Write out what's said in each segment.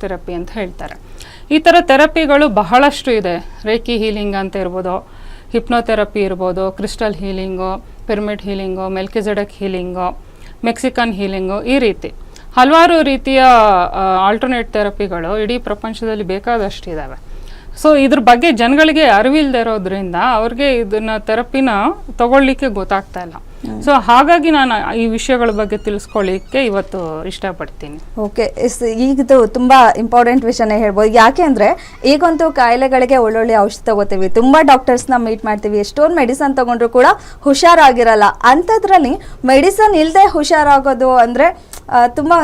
Therapy ಅಂತ ಹೇಳ್ತಾರೆ. ಈ ಥರ ಥೆರಪಿಗಳು ಬಹಳಷ್ಟು ಇದೆ. ರೇಕಿ ಹೀಲಿಂಗ್ ಅಂತ ಇರ್ಬೋದು ಹಿಪ್ನೋಥೆರಪಿ ಇರ್ಬೋದು crystal healing pyramid healing Melchizedek healing Mexican healing ಈ ರೀತಿ. ಹಲವಾರು ರೀತಿಯ ಆಲ್ಟರ್ನೇಟ್ ಥೆರಪಿಗಳು ಇಡೀ ಪ್ರಪಂಚದಲ್ಲಿ ಬೇಕಾದಷ್ಟು ಇದ್ದಾವೆ ಸೊ ಇದ್ರ ಬಗ್ಗೆ ಜನಗಳಿಗೆ ಅರಿವಿಲ್ಲದೆ ಇರೋದ್ರಿಂದ ಅವ್ರಿಗೆ ಇದನ್ನ ಥೆರಪಿನ ತಗೊಳ್ಳಿಕ್ಕೆ ಗೊತ್ತಾಗ್ತಾ ಇಲ್ಲ. ಸೊ ಹಾಗಾಗಿ ನಾನು ಈ ವಿಷಯಗಳ ಬಗ್ಗೆ ತಿಳಿಸ್ಕೊಳ್ಳಿಕ್ಕೆ ಇವತ್ತು ಇಷ್ಟಪಡ್ತೀನಿ. ಓಕೆ ಈಗ ತುಂಬಾ ಇಂಪಾರ್ಟೆಂಟ್ ವಿಷಯನೇ ಹೇಳ್ಬೋದು. ಯಾಕೆ ಅಂದ್ರೆ ಈಗಂತೂ ಕಾಯಿಲೆಗಳಿಗೆ ಒಳ್ಳೊಳ್ಳೆ ಔಷಧ ತಗೋತೀವಿ. ತುಂಬಾ ಡಾಕ್ಟರ್ಸ್ನ ಮೀಟ್ ಮಾಡ್ತೀವಿ. ಎಷ್ಟೊಂದು ಮೆಡಿಸನ್ ತಗೊಂಡ್ರು ಕೂಡ ಹುಷಾರಾಗಿರಲ್ಲ. ಅಂಥದ್ರಲ್ಲಿ ಮೆಡಿಸನ್ ಇಲ್ಲದೆ ಹುಷಾರಾಗೋದು ಅಂದ್ರೆ ತುಂಬಾ.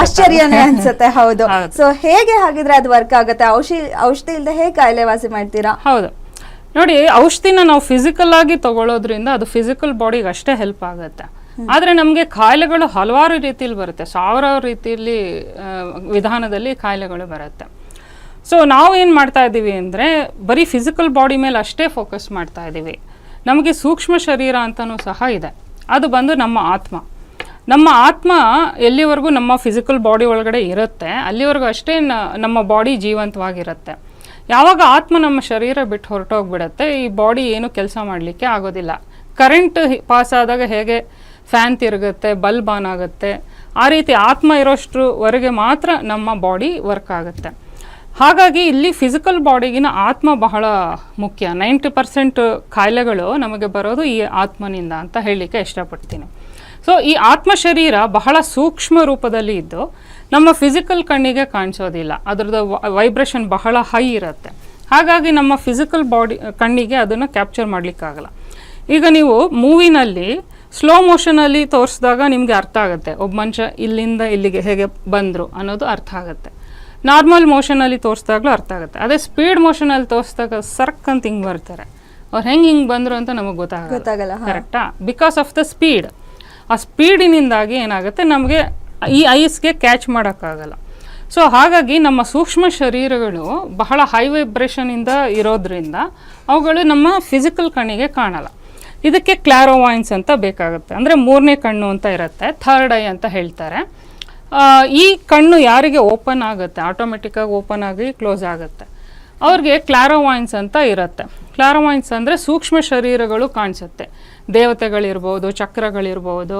ಆಶ್ಚರ್ಯನೇ ಅನ್ಸುತ್ತೆ. ಹೌದು. ಹೌದು. ಸೊ ಹೇಗೆ ಹಾಗಿದ್ರೆ ಅದು ವರ್ಕ್ ಆಗುತ್ತೆ? ಔಷಧಿ ಔಷಧಿ ಇಲ್ಲದೆ ಹೇಗೆ ಕಾಯಿಲೆ ವಾಸಿ ಮಾಡ್ತೀರಾ? ಹೌದು. ನೋಡಿ ಔಷಧಿನ ನಾವು ಫಿಸಿಕಲ್ ಆಗಿ ತಗೊಳ್ಳೋದ್ರಿಂದ ಅದು ಫಿಸಿಕಲ್ ಬಾಡಿಗೆ ಅಷ್ಟೇ ಹೆಲ್ಪ್ ಆಗುತ್ತೆ. ಆದರೆ ನಮಗೆ ಕಾಯಿಲೆಗಳು ಹಲವಾರು ರೀತಿಯಲ್ಲಿ ಬರುತ್ತೆ. ಸಾವಿರಾರು ರೀತಿಯಲ್ಲಿ ವಿಧಾನದಲ್ಲಿ ಕಾಯಿಲೆಗಳು ಬರುತ್ತೆ. ಸೊ ನಾವು ಏನು ಮಾಡ್ತಾ ಇದ್ದೀವಿ ಅಂದರೆ ಬರೀ ಫಿಸಿಕಲ್ ಬಾಡಿ ಮೇಲೆ ಅಷ್ಟೇ ಫೋಕಸ್ ಮಾಡ್ತಾ ಇದ್ದೀವಿ. ನಮಗೆ ಸೂಕ್ಷ್ಮ ಶರೀರ ಅಂತಲೂ ಸಹ ಇದೆ. ಅದು ಬಂದು ನಮ್ಮ ಆತ್ಮ. ನಮ್ಮ ಆತ್ಮ ಎಲ್ಲಿವರೆಗೂ ನಮ್ಮ ಫಿಸಿಕಲ್ ಬಾಡಿ ಒಳಗಡೆ ಇರುತ್ತೆ ಅಲ್ಲಿವರೆಗೂ ಅಷ್ಟೇ ನಮ್ಮ ಬಾಡಿ ಜೀವಂತವಾಗಿರುತ್ತೆ. ಯಾವಾಗ ಆತ್ಮ ನಮ್ಮ ಶರೀರ ಬಿಟ್ಟು ಹೊರಟೋಗ್ಬಿಡತ್ತೆ, ಈ ಬಾಡಿ ಏನು ಕೆಲಸ ಮಾಡಲಿಕ್ಕೆ ಆಗೋದಿಲ್ಲ. ಕರೆಂಟ್ ಪಾಸ್ ಆದಾಗ ಹೇಗೆ ಫ್ಯಾನ್ ತಿರುಗುತ್ತೆ ಬಲ್ಬ್ ಆನ್ ಆಗುತ್ತೆ, ಆ ರೀತಿ ಆತ್ಮ ಇರೋಷ್ಟ್ರವರೆಗೆ ಮಾತ್ರ ನಮ್ಮ ಬಾಡಿ ವರ್ಕ್ ಆಗುತ್ತೆ. ಹಾಗಾಗಿ ಇಲ್ಲಿ ಫಿಸಿಕಲ್ ಬಾಡಿಗಿನ ಆತ್ಮ ಬಹಳ ಮುಖ್ಯ. ನೈಂಟಿ ಪರ್ಸೆಂಟ್ ಕಾಯಿಲೆಗಳು ನಮಗೆ ಬರೋದು ಈ ಆತ್ಮನಿಂದ ಅಂತ ಹೇಳಲಿಕ್ಕೆ ಇಷ್ಟಪಡ್ತೀನಿ. ಸೊ ಈ ಆತ್ಮ ಶರೀರ ಬಹಳ ಸೂಕ್ಷ್ಮ ರೂಪದಲ್ಲಿ ಇದ್ದು ನಮ್ಮ ಫಿಸಿಕಲ್ ಕಣ್ಣಿಗೆ ಕಾಣಿಸೋದಿಲ್ಲ. ಅದರದ್ದು ವೈಬ್ರೇಷನ್ ಬಹಳ ಹೈ ಇರುತ್ತೆ. ಹಾಗಾಗಿ ನಮ್ಮ ಫಿಸಿಕಲ್ ಬಾಡಿ ಕಣ್ಣಿಗೆ ಅದನ್ನು ಕ್ಯಾಪ್ಚರ್ ಮಾಡಲಿಕ್ಕಾಗಲ್ಲ. ಈಗ ನೀವು ಮೂವಿನಲ್ಲಿ ಸ್ಲೋ ಮೋಷನಲ್ಲಿ ತೋರಿಸಿದಾಗ ನಿಮಗೆ ಅರ್ಥ ಆಗುತ್ತೆ. ಒಬ್ಬ ಮನುಷ್ಯ ಇಲ್ಲಿಂದ ಇಲ್ಲಿಗೆ ಹೇಗೆ ಬಂದರು ಅನ್ನೋದು ಅರ್ಥ ಆಗುತ್ತೆ. ನಾರ್ಮಲ್ ಮೋಷನಲ್ಲಿ ತೋರಿಸಿದಾಗಲೂ ಅರ್ಥ ಆಗುತ್ತೆ. ಅದೇ ಸ್ಪೀಡ್ ಮೋಷನಲ್ಲಿ ತೋರಿಸಿದಾಗ ಸರ್ಕ್ ಅಂತ ಹಿಂಗೆ ಬರ್ತಾರೆ. ಅವ್ರು ಹೆಂಗೆ ಹಿಂಗೆ ಬಂದರು ಅಂತ ನಮಗೆ ಗೊತ್ತಾಗಲ್ಲ. ಗೊತ್ತಾಗಲ್ಲ ಕರೆಕ್ಟಾ ಬಿಕಾಸ್ ಆಫ್ ದ ಸ್ಪೀಡ್ ಆ ಸ್ಪೀಡಿನಿಂದಾಗಿ ಏನಾಗುತ್ತೆ? ನಮಗೆ ಈ ಐಸ್ಗೆ ಕ್ಯಾಚ್ ಮಾಡೋಕ್ಕಾಗಲ್ಲ. ಸೊ, ಹಾಗಾಗಿ ನಮ್ಮ ಸೂಕ್ಷ್ಮ ಶರೀರಗಳು ಬಹಳ ಹೈ ವೈಬ್ರೇಷನಿಂದ ಇರೋದ್ರಿಂದ ಅವುಗಳು ನಮ್ಮ ಫಿಸಿಕಲ್ ಕಣ್ಣಿಗೆ ಕಾಣಲ್ಲ. ಇದಕ್ಕೆ ಕ್ಲಾರೋವಾಯಿನ್ಸ್ ಅಂತ ಬೇಕಾಗುತ್ತೆ. ಅಂದರೆ ಮೂರನೇ ಕಣ್ಣು ಅಂತ ಇರುತ್ತೆ ಥರ್ಡ್ ಐ ಅಂತ ಹೇಳ್ತಾರೆ. ಈ ಕಣ್ಣು ಯಾರಿಗೆ ಓಪನ್ ಆಗುತ್ತೆ? ಆಟೋಮೆಟಿಕ್ಕಾಗಿ ಓಪನ್ ಆಗಿ ಕ್ಲೋಸ್ ಆಗುತ್ತೆ. ಅವ್ರಿಗೆ ಕ್ಲಾರೋವಾಯಿನ್ಸ್ ಅಂತ ಇರುತ್ತೆ. ಕ್ಲಾರೋವಾಯಿನ್ಸ್ ಅಂದರೆ ಸೂಕ್ಷ್ಮ ಶರೀರಗಳು ಕಾಣಿಸುತ್ತೆ. ದೇವತೆಗಳಿರ್ಬೋದು ಚಕ್ರಗಳಿರ್ಬೋದು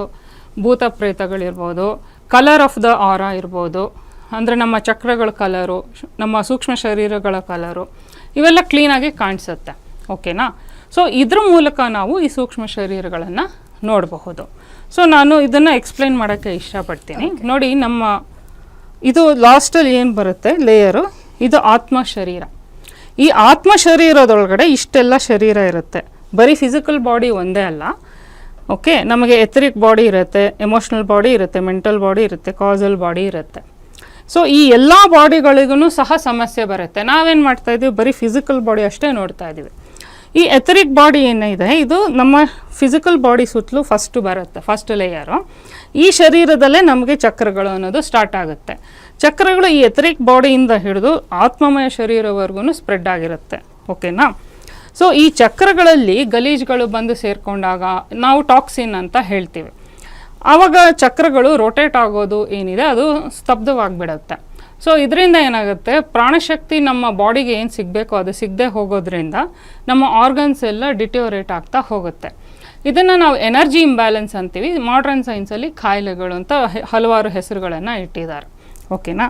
ಭೂತ ಪ್ರೇತಗಳಿರ್ಬೋದು ಕಲರ್ ಆಫ್ ದ ಆರ ಇರ್ಬೋದು. ಅಂದರೆ ನಮ್ಮ ಚಕ್ರಗಳ ಕಲರು ನಮ್ಮ ಸೂಕ್ಷ್ಮ ಶರೀರಗಳ ಕಲರು ಇವೆಲ್ಲ ಕ್ಲೀನಾಗಿ ಕಾಣಿಸುತ್ತೆ. ಓಕೆನಾ ಸೊ ಇದ್ರ ಮೂಲಕ ನಾವು ಈ ಸೂಕ್ಷ್ಮ ಶರೀರಗಳನ್ನು ನೋಡಬಹುದು. ಸೊ ನಾನು ಇದನ್ನು ಎಕ್ಸ್ಪ್ಲೈನ್ ಮಾಡೋಕ್ಕೆ ಇಷ್ಟಪಡ್ತೀನಿ. ನೋಡಿ ನಮ್ಮ ಇದು ಲಾಸ್ಟಲ್ಲಿ ಏನು ಬರುತ್ತೆ? ಲೇಯರು ಇದು ಆತ್ಮ ಶರೀರ. ಈ ಆತ್ಮ ಶರೀರದೊಳಗಡೆ ಇಷ್ಟೆಲ್ಲ ಶರೀರ ಇರುತ್ತೆ. ಬರೀ ಫಿಸಿಕಲ್ ಬಾಡಿ ಒಂದೇ ಅಲ್ಲ. ಓಕೆ ನಮಗೆ ಎಥರಿಕ್ ಬಾಡಿ ಇರುತ್ತೆ ಎಮೋಷ್ನಲ್ ಬಾಡಿ ಇರುತ್ತೆ ಮೆಂಟಲ್ ಬಾಡಿ ಇರುತ್ತೆ ಕಾಸಲ್ ಬಾಡಿ ಇರುತ್ತೆ. ಸೊ ಈ ಎಲ್ಲ ಬಾಡಿಗಳಿಗೂ ಸಹ ಸಮಸ್ಯೆ ಬರುತ್ತೆ. ನಾವೇನು ಮಾಡ್ತಾ ಇದ್ದೀವಿ ಬರೀ ಫಿಸಿಕಲ್ ಬಾಡಿ ಅಷ್ಟೇ ನೋಡ್ತಾ ಇದ್ದೀವಿ ಈ ಎಥರಿಕ್ ಬಾಡಿ ಏನಿದೆ? ಇದು ನಮ್ಮ ಫಿಸಿಕಲ್ ಬಾಡಿ ಸುತ್ತಲೂ ಫಸ್ಟ್ ಬರುತ್ತೆ ಫಸ್ಟ್ ಲೇಯರು ಈ ಶರೀರದಲ್ಲೇ ನಮಗೆ ಚಕ್ರಗಳು ಅನ್ನೋದು ಸ್ಟಾರ್ಟ್ ಆಗುತ್ತೆ. ಚಕ್ರಗಳು ಈ ಎಥರಿಕ್ ಬಾಡಿಯಿಂದ ಹಿಡಿದು ಆತ್ಮಮಯ ಶರೀರವರೆಗೂ ಸ್ಪ್ರೆಡ್ ಆಗಿರುತ್ತೆ. ಓಕೆನಾ ಸೊ ಈ ಚಕ್ರಗಳಲ್ಲಿ ಗಲೀಜುಗಳು ಬಂದು ಸೇರಿಕೊಂಡಾಗ ನಾವು ಟಾಕ್ಸಿನ್ ಅಂತ ಹೇಳ್ತೀವಿ. ಆವಾಗ ಚಕ್ರಗಳು ರೊಟೇಟ್ ಆಗೋದು ಏನಿದೆ ಅದು ಸ್ತಬ್ಧವಾಗಿಬಿಡುತ್ತೆ. ಸೊ ಇದರಿಂದ ಏನಾಗುತ್ತೆ? ಪ್ರಾಣಶಕ್ತಿ ನಮ್ಮ ಬಾಡಿಗೆ ಏನು ಸಿಗಬೇಕು ಅದು ಸಿಗದೆ ಹೋಗೋದ್ರಿಂದ ನಮ್ಮ ಆರ್ಗನ್ಸ್ ಎಲ್ಲ ಡಿಟೋರೇಟ್ ಆಗ್ತಾ ಹೋಗುತ್ತೆ. ಇದನ್ನು ನಾವು ಎನರ್ಜಿ ಇಂಬ್ಯಾಲೆನ್ಸ್ ಅಂತೀವಿ. ಮಾಡ್ರನ್ ಸೈನ್ಸಲ್ಲಿ ಕಾಯಿಲೆಗಳು ಅಂತ ಹಲವಾರು ಹೆಸರುಗಳನ್ನು ಇಟ್ಟಿದ್ದಾರೆ. ಓಕೆನಾ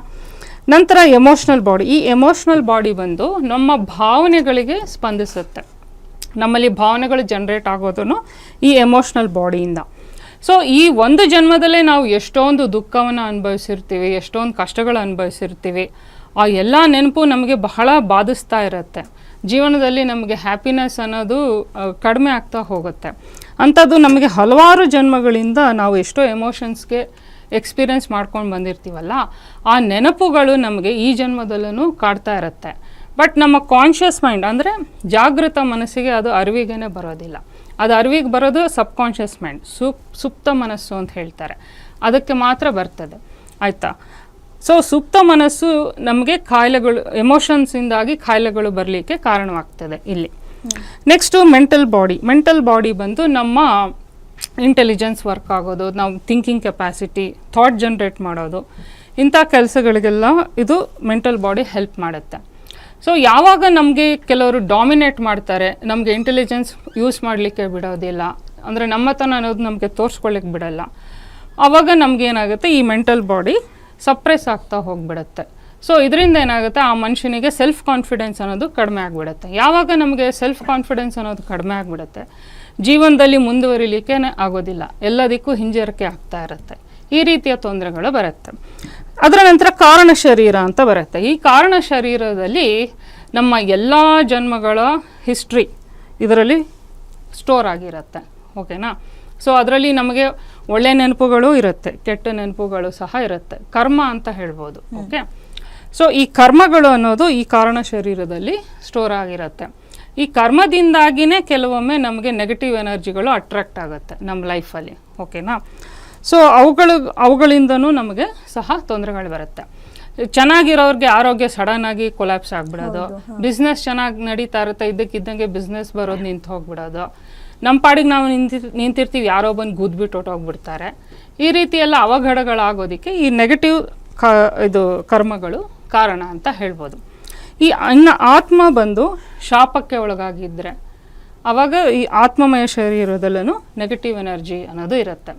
ನಂತರ ಎಮೋಷ್ನಲ್ ಬಾಡಿ ಈ ಎಮೋಷ್ನಲ್ ಬಾಡಿ ಬಂದು ನಮ್ಮ ಭಾವನೆಗಳಿಗೆ ಸ್ಪಂದಿಸುತ್ತೆ. ನಮ್ಮಲ್ಲಿ ಭಾವನೆಗಳು ಜನ್ರೇಟ್ ಆಗೋದನ್ನು ಈ ಎಮೋಷ್ನಲ್ ಬಾಡಿಯಿಂದ ಸೊ ಈ ಒಂದು ಜನ್ಮದಲ್ಲೇ ನಾವು ಎಷ್ಟೊಂದು ದುಃಖವನ್ನು ಅನುಭವಿಸಿರ್ತೀವಿ, ಎಷ್ಟೊಂದು ಕಷ್ಟಗಳು ಅನುಭವಿಸಿರ್ತೀವಿ, ಆ ಎಲ್ಲ ನೆನಪು ನಮಗೆ ಬಹಳ ಬಾಧಿಸ್ತಾ ಇರುತ್ತೆ. ಜೀವನದಲ್ಲಿ ನಮಗೆ ಹ್ಯಾಪಿನೆಸ್ ಅನ್ನೋದು ಕಡಿಮೆ ಆಗ್ತಾ ಹೋಗುತ್ತೆ. ಅಂಥದ್ದು ನಮಗೆ ಹಲವಾರು ಜನ್ಮಗಳಿಂದ ನಾವು ಎಷ್ಟೋ ಎಮೋಷನ್ಸ್ಗೆ ಎಕ್ಸ್ಪೀರಿಯನ್ಸ್ ಮಾಡ್ಕೊಂಡು ಬಂದಿರ್ತೀವಲ್ಲ ಆ ನೆನಪುಗಳು ನಮಗೆ ಈ ಜನ್ಮದಲ್ಲೂ ಕಾಡ್ತಾ ಇರುತ್ತೆ. ಬಟ್ ನಮ್ಮ ಕಾನ್ಷಿಯಸ್ ಮೈಂಡ್ ಅಂದರೆ ಜಾಗೃತ ಮನಸ್ಸಿಗೆ ಅದು ಅರಿವಿಗೇ ಬರೋದಿಲ್ಲ. ಅದು ಅರಿವಿಗೆ ಬರೋದು ಸಬ್ಕಾನ್ಷಿಯಸ್ ಮೈಂಡ್ ಸುಪ್ ಸುಪ್ತ ಮನಸ್ಸು ಅಂತ ಹೇಳ್ತಾರೆ. ಅದಕ್ಕೆ ಮಾತ್ರ ಬರ್ತದೆ. ಆಯಿತಾ? ಸೊ ಸುಪ್ತ ಮನಸ್ಸು ನಮಗೆ ಕಾಯಿಲೆಗಳು ಎಮೋಷನ್ಸಿಂದಾಗಿ ಕಾಯಿಲೆಗಳು ಬರಲಿಕ್ಕೆ ಕಾರಣವಾಗ್ತದೆ ಇಲ್ಲಿ. Next mental body mental body ಬಂದು ನಮ್ಮ ಇಂಟೆಲಿಜೆನ್ಸ್ ವರ್ಕ್ ಆಗೋದು, ನಾವು ಥಿಂಕಿಂಗ್ ಕೆಪಾಸಿಟಿ ಥಾಟ್ ಜನ್ರೇಟ್ ಮಾಡೋದು, ಇಂಥ ಕೆಲಸಗಳಿಗೆಲ್ಲ ಇದು ಮೆಂಟಲ್ ಬಾಡಿ ಹೆಲ್ಪ್ ಮಾಡುತ್ತೆ. ಸೊ ಯಾವಾಗ ನಮಗೆ ಕೆಲವರು ಡಾಮಿನೇಟ್ ಮಾಡ್ತಾರೆ, ನಮಗೆ ಇಂಟೆಲಿಜೆನ್ಸ್ ಯೂಸ್ ಮಾಡಲಿಕ್ಕೆ ಬಿಡೋದಿಲ್ಲ, ಅಂದರೆ ನಮ್ಮತನ ಅನ್ನೋದು ನಮಗೆ ತೋರಿಸ್ಕೊಳ್ಳಿಕ್ಕೆ ಬಿಡಲ್ಲ ಆವಾಗ ನಮಗೇನಾಗುತ್ತೆ ಈ ಮೆಂಟಲ್ ಬಾಡಿ ಸಪ್ರೆಸ್ ಆಗ್ತಾ ಹೋಗ್ಬಿಡುತ್ತೆ. ಸೊ ಇದರಿಂದ ಏನಾಗುತ್ತೆ, ಆ ಮನುಷ್ಯನಿಗೆ ಸೆಲ್ಫ್ ಕಾನ್ಫಿಡೆನ್ಸ್ ಅನ್ನೋದು ಕಡಿಮೆ ಆಗಿಬಿಡುತ್ತೆ. ಯಾವಾಗ ನಮಗೆ ಸೆಲ್ಫ್ ಕಾನ್ಫಿಡೆನ್ಸ್ ಅನ್ನೋದು ಕಡಿಮೆ ಆಗಿಬಿಡುತ್ತೆ ಜೀವನದಲ್ಲಿ ಮುಂದುವರಿಲಿಕ್ಕೆ ಆಗೋದಿಲ್ಲ. ಎಲ್ಲದಕ್ಕೂ ಹಿಂಜರಿಕೆ ಆಗ್ತಾ ಇರುತ್ತೆ. ಈ ರೀತಿಯ ತೊಂದರೆಗಳು ಬರುತ್ತೆ. ಅದರ ನಂತರ ಕಾರಣ ಶರೀರ ಅಂತ ಬರುತ್ತೆ. ಈ ಕಾರಣ ಶರೀರದಲ್ಲಿ ನಮ್ಮ ಎಲ್ಲ ಜನ್ಮಗಳ ಹಿಸ್ಟ್ರಿ ಇದರಲ್ಲಿ ಸ್ಟೋರ್ ಆಗಿರುತ್ತೆ. ಓಕೆನಾ? ಸೊ ಅದರಲ್ಲಿ ನಮಗೆ ಒಳ್ಳೆ ನೆನಪುಗಳು ಇರುತ್ತೆ. ಕೆಟ್ಟ ನೆನಪುಗಳು ಸಹ ಇರುತ್ತೆ. ಕರ್ಮ ಅಂತ ಹೇಳ್ಬೋದು. ಓಕೆ? ಸೊ ಈ ಕರ್ಮಗಳು ಅನ್ನೋದು ಈ ಕಾರಣ ಶರೀರದಲ್ಲಿ ಸ್ಟೋರ್ ಆಗಿರುತ್ತೆ. ಈ ಕರ್ಮದಿಂದಾಗಿನೇ ಕೆಲವೊಮ್ಮೆ ನಮಗೆ ನೆಗೆಟಿವ್ ಎನರ್ಜಿಗಳು ಅಟ್ರಾಕ್ಟ್ ಆಗುತ್ತೆ ನಮ್ಮ ಲೈಫಲ್ಲಿ ಓಕೆನಾ ಸೊ ಅವುಗಳು ಅವುಗಳಿಂದನೂ ನಮಗೆ ಸಹ ತೊಂದರೆಗಳು ಬರುತ್ತೆ. ಚೆನ್ನಾಗಿರೋರಿಗೆ ಆರೋಗ್ಯ ಸಡನ್ ಆಗಿ ಕೊಲ್ಯಾಪ್ಸ್ ಆಗಿಬಿಡೋದು. ಬಿಸ್ನೆಸ್ ಚೆನ್ನಾಗಿ ನಡೀತಾ ಇರುತ್ತೆ ಇದ್ದಕ್ಕಿದ್ದಂಗೆ ಬಿಸ್ನೆಸ್ ಬರೋದು ನಿಂತು ಹೋಗ್ಬಿಡೋದು. ನಮ್ಮ ಪಾಡಿಗೆ ನಾವು ನಿಂತಿ ನಿಂತಿರ್ತೀವಿ ಯಾರೋ ಬಂದು ಗುದ್ಬಿಟ್ಟು ಹೊಟ್ಟೋಗ್ಬಿಡ್ತಾರೆ ಈ ರೀತಿ ಎಲ್ಲ ಅವಘಡಗಳಾಗೋದಕ್ಕೆ ಈ ನೆಗೆಟಿವ್ ಕ ಇದು ಕರ್ಮಗಳು ಕಾರಣ ಅಂತ ಹೇಳ್ಬೋದು. ಈ ಅನ್ನ ಆತ್ಮ ಬಂದು ಶಾಪಕ್ಕೆ ಒಳಗಾಗಿದ್ದರೆ ಆವಾಗ ಈ ಆತ್ಮಮಯ ಶರೀರದಲ್ಲೂ ನೆಗೆಟಿವ್ ಎನರ್ಜಿ ಅನ್ನೋದು ಇರುತ್ತೆ.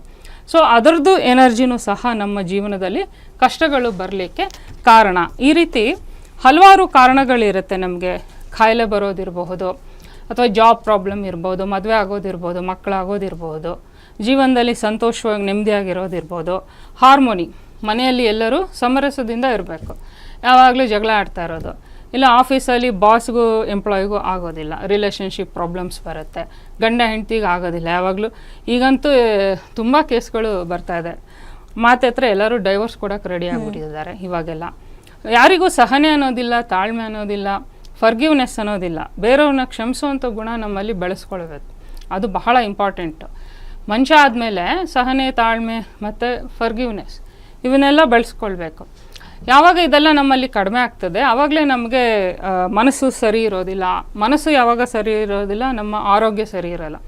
ಸೊ ಅದರದ್ದು ಎನರ್ಜಿನೂ ಸಹ ನಮ್ಮ ಜೀವನದಲ್ಲಿ ಕಷ್ಟಗಳು ಬರಲಿಕ್ಕೆ ಕಾರಣ. ಈ ರೀತಿ ಹಲವಾರು ಕಾರಣಗಳಿರುತ್ತೆ ನಮಗೆ. ಕಾಯಿಲೆ ಬರೋದಿರಬಹುದು, ಅಥವಾ ಜಾಬ್ ಪ್ರಾಬ್ಲಮ್ ಇರ್ಬೋದು, ಮದುವೆ ಆಗೋದಿರ್ಬೋದು, ಮಕ್ಕಳಾಗೋದಿರ್ಬೋದು, ಜೀವನದಲ್ಲಿ ಸಂತೋಷವಾಗಿ ನೆಮ್ಮದಿಯಾಗಿರೋದಿರ್ಬೋದು ಹಾರ್ಮೋನಿ ಮನೆಯಲ್ಲಿ ಎಲ್ಲರೂ ಸಮರಸದಿಂದ ಇರಬೇಕು. ಯಾವಾಗಲೂ ಜಗಳ ಆಡ್ತಾ ಇರೋದು. ಇಲ್ಲ ಆಫೀಸಲ್ಲಿ ಬಾಸ್ಗೂ ಎಂಪ್ಲಾಯಿಗೂ ಆಗೋದಿಲ್ಲ. ರಿಲೇಷನ್ಶಿಪ್ ಪ್ರಾಬ್ಲಮ್ಸ್ ಬರುತ್ತೆ. ಗಂಡ ಹೆಂಡ್ತಿಗೆ ಆಗೋದಿಲ್ಲ. ಯಾವಾಗಲೂ ಈಗಂತೂ ತುಂಬ ಕೇಸ್ಗಳು ಬರ್ತಾ ಇದೆ. ಮಾತೆತ್ರ ಎಲ್ಲರೂ ಡೈವರ್ಸ್ ಕೊಡೋಕೆ ರೆಡಿ ಆಗಿಬಿಟ್ಟಿದ್ದಾರೆ ಇವಾಗೆಲ್ಲ. ಯಾರಿಗೂ ಸಹನೆ ಅನ್ನೋದಿಲ್ಲ ತಾಳ್ಮೆ ಅನ್ನೋದಿಲ್ಲ ಫರ್ಗಿವ್ನೆಸ್ ಅನ್ನೋದಿಲ್ಲ. ಬೇರೆಯವ್ರನ್ನ ಕ್ಷಮಿಸುವಂಥ ಗುಣ ನಮ್ಮಲ್ಲಿ ಬೆಳೆಸ್ಕೊಳ್ಬೇಕು. ಅದು ಬಹಳ ಇಂಪಾರ್ಟೆಂಟು ಮನುಷ್ಯ ಆದಮೇಲೆ ಸಹನೆ ತಾಳ್ಮೆ ಮತ್ತು ಫರ್ಗಿವ್ನೆಸ್ ಇವನ್ನೆಲ್ಲ ಬೆಳೆಸ್ಕೊಳ್ಬೇಕು. ಯಾವಾಗ ಇದೆಲ್ಲ ನಮ್ಮಲ್ಲಿ ಕಡಿಮೆ ಆಗ್ತದೆ ಆವಾಗಲೇ ನಮಗೆ ಮನಸ್ಸು ಸರಿ ಇರೋದಿಲ್ಲ. ಮನಸ್ಸು ಯಾವಾಗ ಸರಿ ಇರೋದಿಲ್ಲ ನಮ್ಮ ಆರೋಗ್ಯ ಸರಿ ಇರಲ್ಲ.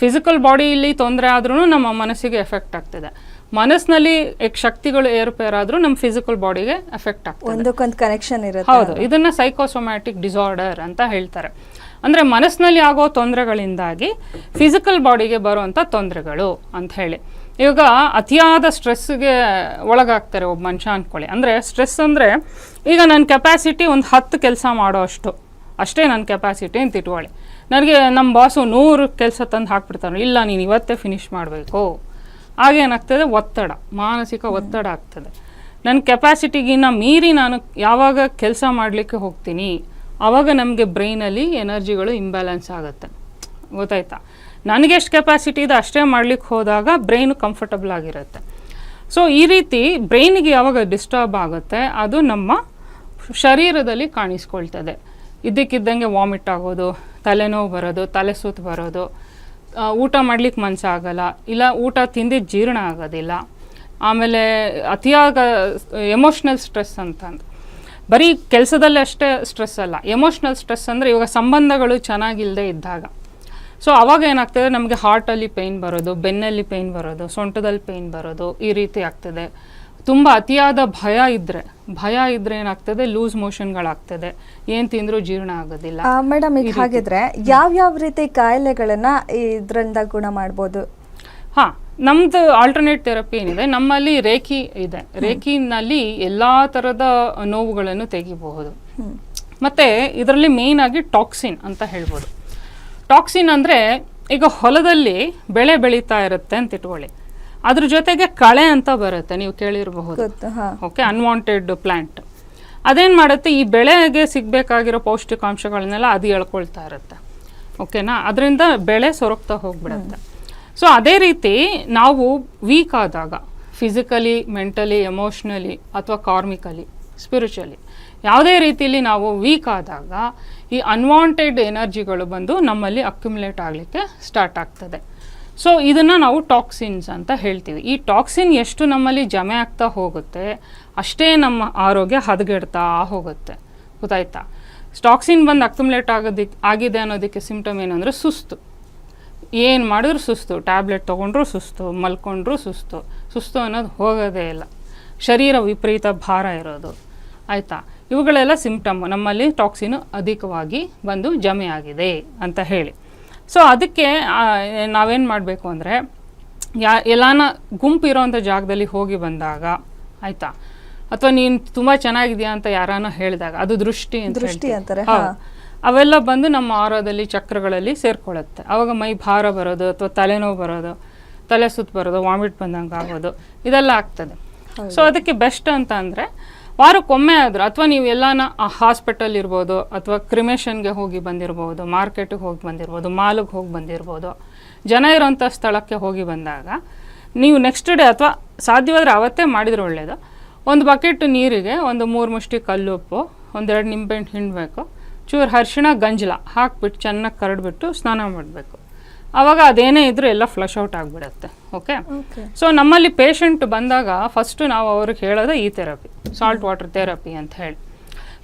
ಫಿಸಿಕಲ್ ಬಾಡಿಯಲ್ಲಿ ತೊಂದರೆ ಆದ್ರೂ ನಮ್ಮ ಮನಸ್ಸಿಗೆ ಎಫೆಕ್ಟ್ ಆಗ್ತದೆ. ಮನಸ್ಸಿನಲ್ಲಿ ಶಕ್ತಿಗಳು ಏರುಪೇರಾದ್ರೂ ನಮ್ಮ ಫಿಸಿಕಲ್ ಬಾಡಿಗೆ ಎಫೆಕ್ಟ್ ಆಗ್ತದೆ. ಒಂದಕ್ಕೊಂದು ಕನೆಕ್ಷನ್ ಇರುತ್ತೆ ಹೌದು ಇದನ್ನ ಸೈಕೋಸೊಮ್ಯಾಟಿಕ್ ಡಿಸಾರ್ಡರ್ ಅಂತ ಹೇಳ್ತಾರೆ. ಅಂದ್ರೆ ಮನಸ್ಸಿನಲ್ಲಿ ಆಗೋ ತೊಂದರೆಗಳಿಂದಾಗಿ ಫಿಸಿಕಲ್ ಬಾಡಿಗೆ ಬರುವಂಥ ತೊಂದರೆಗಳು ಅಂತ ಹೇಳಿ. ಇವಾಗ ಅತಿಯಾದ ಸ್ಟ್ರೆಸ್ಸಿಗೆ ಒಳಗಾಗ್ತಾರೆ ಒಬ್ಬ ಮನುಷ್ಯ ಅಂದ್ಕೊಳ್ಳಿ ಅಂದರೆ ಸ್ಟ್ರೆಸ್ ಅಂದರೆ ಈಗ ನನ್ನ ಕೆಪಾಸಿಟಿ ಒಂದು ಹತ್ತು ಕೆಲಸ ಮಾಡೋ ಅಷ್ಟು. ಅಷ್ಟೇ ನನ್ನ ಕೆಪಾಸಿಟಿ ಅಂತ ಇಟ್ಕೊಳ್ಳಿ. ನನಗೆ ನಮ್ಮ ಬಾಸು ನೂರು ಕೆಲಸ ತಂದು ಹಾಕ್ಬಿಡ್ತಾರೆ ಇಲ್ಲ, ನೀನು ಇವತ್ತೇ ಫಿನಿಷ್ ಮಾಡಬೇಕು. ಆಗೇನಾಗ್ತದೆ ಒತ್ತಡ. ಮಾನಸಿಕ ಒತ್ತಡ ಆಗ್ತದೆ. ನನ್ನ ಕೆಪಾಸಿಟಿಗಿನ್ನ ಮೀರಿ ನಾನು ಯಾವಾಗ ಕೆಲಸ ಮಾಡಲಿಕ್ಕೆ ಹೋಗ್ತೀನಿ ಆವಾಗ ನಮಗೆ ಬ್ರೈನಲ್ಲಿ ಎನರ್ಜಿಗಳು ಇಂಬ್ಯಾಲೆನ್ಸ್ ಆಗುತ್ತೆ. ಗೊತ್ತಾಯ್ತಾ? ನನಗೆ ಎಷ್ಟು ಕೆಪಾಸಿಟಿ ಇದೆ ಅಷ್ಟೇ ಮಾಡ್ಲಿಕ್ಕೆ ಹೋದಾಗ ಬ್ರೈನ್ ಕಂಫರ್ಟಬಲ್ ಆಗಿರುತ್ತೆ. ಸೊ ಈ ರೀತಿ ಬ್ರೈನಿಗೆ ಯಾವಾಗ ಡಿಸ್ಟರ್ಬ್ ಆಗುತ್ತೆ, ಅದು ನಮ್ಮ ಶರೀರದಲ್ಲಿ ಕಾಣಿಸ್ಕೊಳ್ತದೆ. ಇದ್ದಕ್ಕಿದ್ದಂಗೆ ವಾಮಿಟ್ ಆಗೋದು, ತಲೆನೋವು ಬರೋದು, ತಲೆ ಸುತ್ತು ಬರೋದು ಊಟ ಮಾಡ್ಲಿಕ್ಕೆ ಮನಸ್ಸಾಗಲ್ಲ ಇಲ್ಲ ಊಟ ತಿಂದು ಜೀರ್ಣ ಆಗೋದಿಲ್ಲ. ಆಮೇಲೆ ಅತಿಯಾಗ ಎಮೋಷ್ನಲ್ ಸ್ಟ್ರೆಸ್ ಅಂತಂದು. ಬರೀ ಕೆಲಸದಲ್ಲಿ ಅಷ್ಟೇ ಸ್ಟ್ರೆಸ್ ಅಲ್ಲ. ಎಮೋಷ್ನಲ್ ಸ್ಟ್ರೆಸ್ ಅಂದರೆ ಇವಾಗ ಸಂಬಂಧಗಳು ಚೆನ್ನಾಗಿಲ್ಲದೆ ಇದ್ದಾಗ. ಸೊ ಅವಾಗ ಏನಾಗ್ತದೆ? ನಮಗೆ ಹಾರ್ಟಲ್ಲಿ ಪೇಯ್ನ್ ಬರೋದು ಬೆನ್ನಲ್ಲಿ ಪೇಯ್ನ್ ಬರೋದು ಸೊಂಟದಲ್ಲಿ ಪೇಯ್ನ್ ಬರೋದು ಈ ರೀತಿ ಆಗ್ತದೆ. ತುಂಬ ಅತಿಯಾದ ಭಯ ಇದ್ದರೆ ಭಯ ಇದ್ರೆ ಏನಾಗ್ತದೆ? ಲೂಸ್ ಮೋಷನ್ಗಳಾಗ್ತದೆ ಏನ್ ತಿಂದ್ರೂ ಜೀರ್ಣ ಆಗೋದಿಲ್ಲ. ಮೇಡಮ್ ಈಗ ಹಾಗಿದ್ರೆ ಯಾವ ಯಾವ ರೀತಿ ಕಾಯಿಲೆಗಳನ್ನ ಇದರಿಂದ ಗುಣ ಮಾಡ್ಬೋದು? ಹಾ ನಮ್ದು ಆಲ್ಟರ್ನೇಟ್ ಥೆರಪಿ ಏನಿದೆ? ನಮ್ಮಲ್ಲಿ ರೇಖಿ ಇದೆ. ರೇಖಿನಲ್ಲಿ ಎಲ್ಲ ತರದ ನೋವುಗಳನ್ನು ತೆಗಿಬಹುದು. ಮತ್ತೆ ಇದರಲ್ಲಿ ಮೇನ್ ಆಗಿ ಟಾಕ್ಸಿನ್ ಅಂತ ಹೇಳ್ಬೋದು. ಟಾಕ್ಸಿನ್ ಅಂದರೆ ಈಗ ಹೊಲದಲ್ಲಿ ಬೆಳೆ ಬೆಳೀತಾ ಇರುತ್ತೆ ಅಂತ ಇಟ್ಕೊಳ್ಳಿ. ಅದ್ರ ಜೊತೆಗೆ ಕಳೆ ಅಂತ ಬರುತ್ತೆ ನೀವು ಕೇಳಿರಬಹುದು. ಓಕೆ ಅನ್ವಾಂಟೆಡ್ ಪ್ಲ್ಯಾಂಟ್ ಅದೇನು ಮಾಡುತ್ತೆ ಈ ಬೆಳೆಗೆ ಸಿಗಬೇಕಾಗಿರೋ ಪೌಷ್ಟಿಕಾಂಶಗಳನ್ನೆಲ್ಲ ಅದು ಎಳ್ಕೊಳ್ತಾ ಇರುತ್ತೆ. ಓಕೆನಾ ಅದರಿಂದ ಬೆಳೆ ಸೊರಗ್ತಾ ಹೋಗ್ಬಿಡುತ್ತೆ. ಸೊ ಅದೇ ರೀತಿ ನಾವು ವೀಕ್ ಆದಾಗ ಫಿಸಿಕಲಿ ಮೆಂಟಲಿ ಎಮೋಷ್ನಲಿ ಅಥವಾ ಕಾರ್ಮಿಕಲಿ ಸ್ಪಿರಿಚುವಲಿ ಯಾವುದೇ ರೀತಿಯಲ್ಲಿ ನಾವು ವೀಕ್ ಆದಾಗ ಈ ಅನ್ವಾಂಟೆಡ್ ಎನರ್ಜಿಗಳು ಬಂದು ನಮ್ಮಲ್ಲಿ ಅಕ್ಯುಮುಲೇಟ್ ಆಗಲಿಕ್ಕೆ ಸ್ಟಾರ್ಟ್ ಆಗ್ತದೆ. ಸೊ ಇದನ್ನು ನಾವು ಟಾಕ್ಸಿನ್ಸ್ ಅಂತ ಹೇಳ್ತೀವಿ. ಈ ಟಾಕ್ಸಿನ್ ಎಷ್ಟು ನಮ್ಮಲ್ಲಿ ಜಮೆ ಆಗ್ತಾ ಹೋಗುತ್ತೆ, ಅಷ್ಟೇ ನಮ್ಮ ಆರೋಗ್ಯ ಹದಗೆಡ್ತಾ ಹೋಗುತ್ತೆ. ಗೊತ್ತಾಯ್ತಾ? ಟಾಕ್ಸಿನ್ ಬಂದು ಅಕ್ಯುಮುಲೇಟ್ ಆಗೋದಕ್ಕೆ ಆಗಿದೆ ಅನ್ನೋದಕ್ಕೆ ಸಿಂಪ್ಟಮ್ ಏನಂದರೆ ಸುಸ್ತು. ಏನು ಮಾಡಿದ್ರು ಸುಸ್ತು ಟ್ಯಾಬ್ಲೆಟ್ ತೊಗೊಂಡ್ರು ಸುಸ್ತು, ಮಲ್ಕೊಂಡ್ರು ಸುಸ್ತು. ಸುಸ್ತು ಅನ್ನೋದು ಹೋಗೋದೇ ಇಲ್ಲ. ಶರೀರ ವಿಪರೀತ ಭಾರ ಇರೋದು. ಆಯಿತಾ? ಇವುಗಳೆಲ್ಲ ಸಿಂಪ್ಟಮ್ ನಮ್ಮಲ್ಲಿ ಟಾಕ್ಸಿನ್ ಅಧಿಕವಾಗಿ ಬಂದು ಜಮೆ ಆಗಿದೆ ಅಂತ ಹೇಳಿ. ಸೊ ಅದಕ್ಕೆ ನಾವೇನು ಮಾಡಬೇಕು ಅಂದರೆ ಯಾ ಎಲ್ಲಾನ ಗುಂಪು ಇರೋವಂಥ ಜಾಗದಲ್ಲಿ ಹೋಗಿ ಬಂದಾಗ ಆಯಿತಾ? ಅಥವಾ ನೀನು ತುಂಬ ಚೆನ್ನಾಗಿದೆಯಾ ಅಂತ ಯಾರಾನ ಹೇಳಿದಾಗ ಅದು ದೃಷ್ಟಿ ದೃಷ್ಟಿ ಅಂತಾರೆ. ಅವೆಲ್ಲ ಬಂದು ನಮ್ಮ ಆರೋದಲ್ಲಿ ಚಕ್ರಗಳಲ್ಲಿ ಸೇರ್ಕೊಳ್ಳುತ್ತೆ. ಅವಾಗ ಮೈ ಭಾರ ಬರೋದು ಅಥವಾ ತಲೆನೋವು ಬರೋದು ತಲೆ ಸುತ್ತ ಬರೋದು ವಾಮಿಟ್ ಬಂದಂಗೆ ಆಗೋದು ಇದೆಲ್ಲ ಆಗ್ತದೆ. ಸೊ ಅದಕ್ಕೆ ಬೆಸ್ಟ್ ಅಂತ ಅಂದರೆ ವಾರಕ್ಕೊಮ್ಮೆ ಆದರೂ, ಅಥವಾ ನೀವು ಎಲ್ಲಾನ ಹಾಸ್ಪಿಟಲ್ ಇರ್ಬೋದು, ಅಥವಾ ಕ್ರಿಮೇಷನ್ಗೆ ಹೋಗಿ ಬಂದಿರ್ಬೋದು ಮಾರ್ಕೆಟಿಗೆ ಹೋಗಿ ಬಂದಿರ್ಬೋದು ಮಾಲಿಗೆ ಹೋಗಿ ಬಂದಿರ್ಬೋದು, ಜನ ಇರೋಂಥ ಸ್ಥಳಕ್ಕೆ ಹೋಗಿ ಬಂದಾಗ, ನೀವು ನೆಕ್ಸ್ಟ್ ಡೇ ಅಥವಾ ಸಾಧ್ಯವಾದರೆ ಅವತ್ತೇ ಮಾಡಿದ್ರೆ ಒಳ್ಳೆಯದು ಒಂದು ಬಕೆಟ್ ನೀರಿಗೆ ಒಂದು ಮೂರು ಮುಷ್ಟಿ ಕಲ್ಲುಪ್ಪು, ಒಂದೆರಡು ನಿಂಬೆಹಣ್ಣು ಹಿಂಡಬೇಕು, ಚೂರು ಅರಿಶಿಣ, ಗಂಜಲ ಹಾಕ್ಬಿಟ್ಟು ಚೆನ್ನಾಗಿ ಕರಡ್ಬಿಟ್ಟು ಸ್ನಾನ ಮಾಡಬೇಕು. ಆವಾಗ ಅದೇನೇ ಇದ್ರೂ ಎಲ್ಲ ಫ್ಲಶ್ ಔಟ್ ಆಗಿಬಿಡುತ್ತೆ ಓಕೆ ಸೊ ನಮ್ಮಲ್ಲಿ ಪೇಷಂಟ್ ಬಂದಾಗ ಫಸ್ಟು ನಾವು ಅವ್ರಿಗೆ ಹೇಳೋದು ಈ ಥೆರಪಿ ಸಾಲ್ಟ್ ವಾಟರ್ ಥೆರಪಿ ಅಂತ ಹೇಳಿ.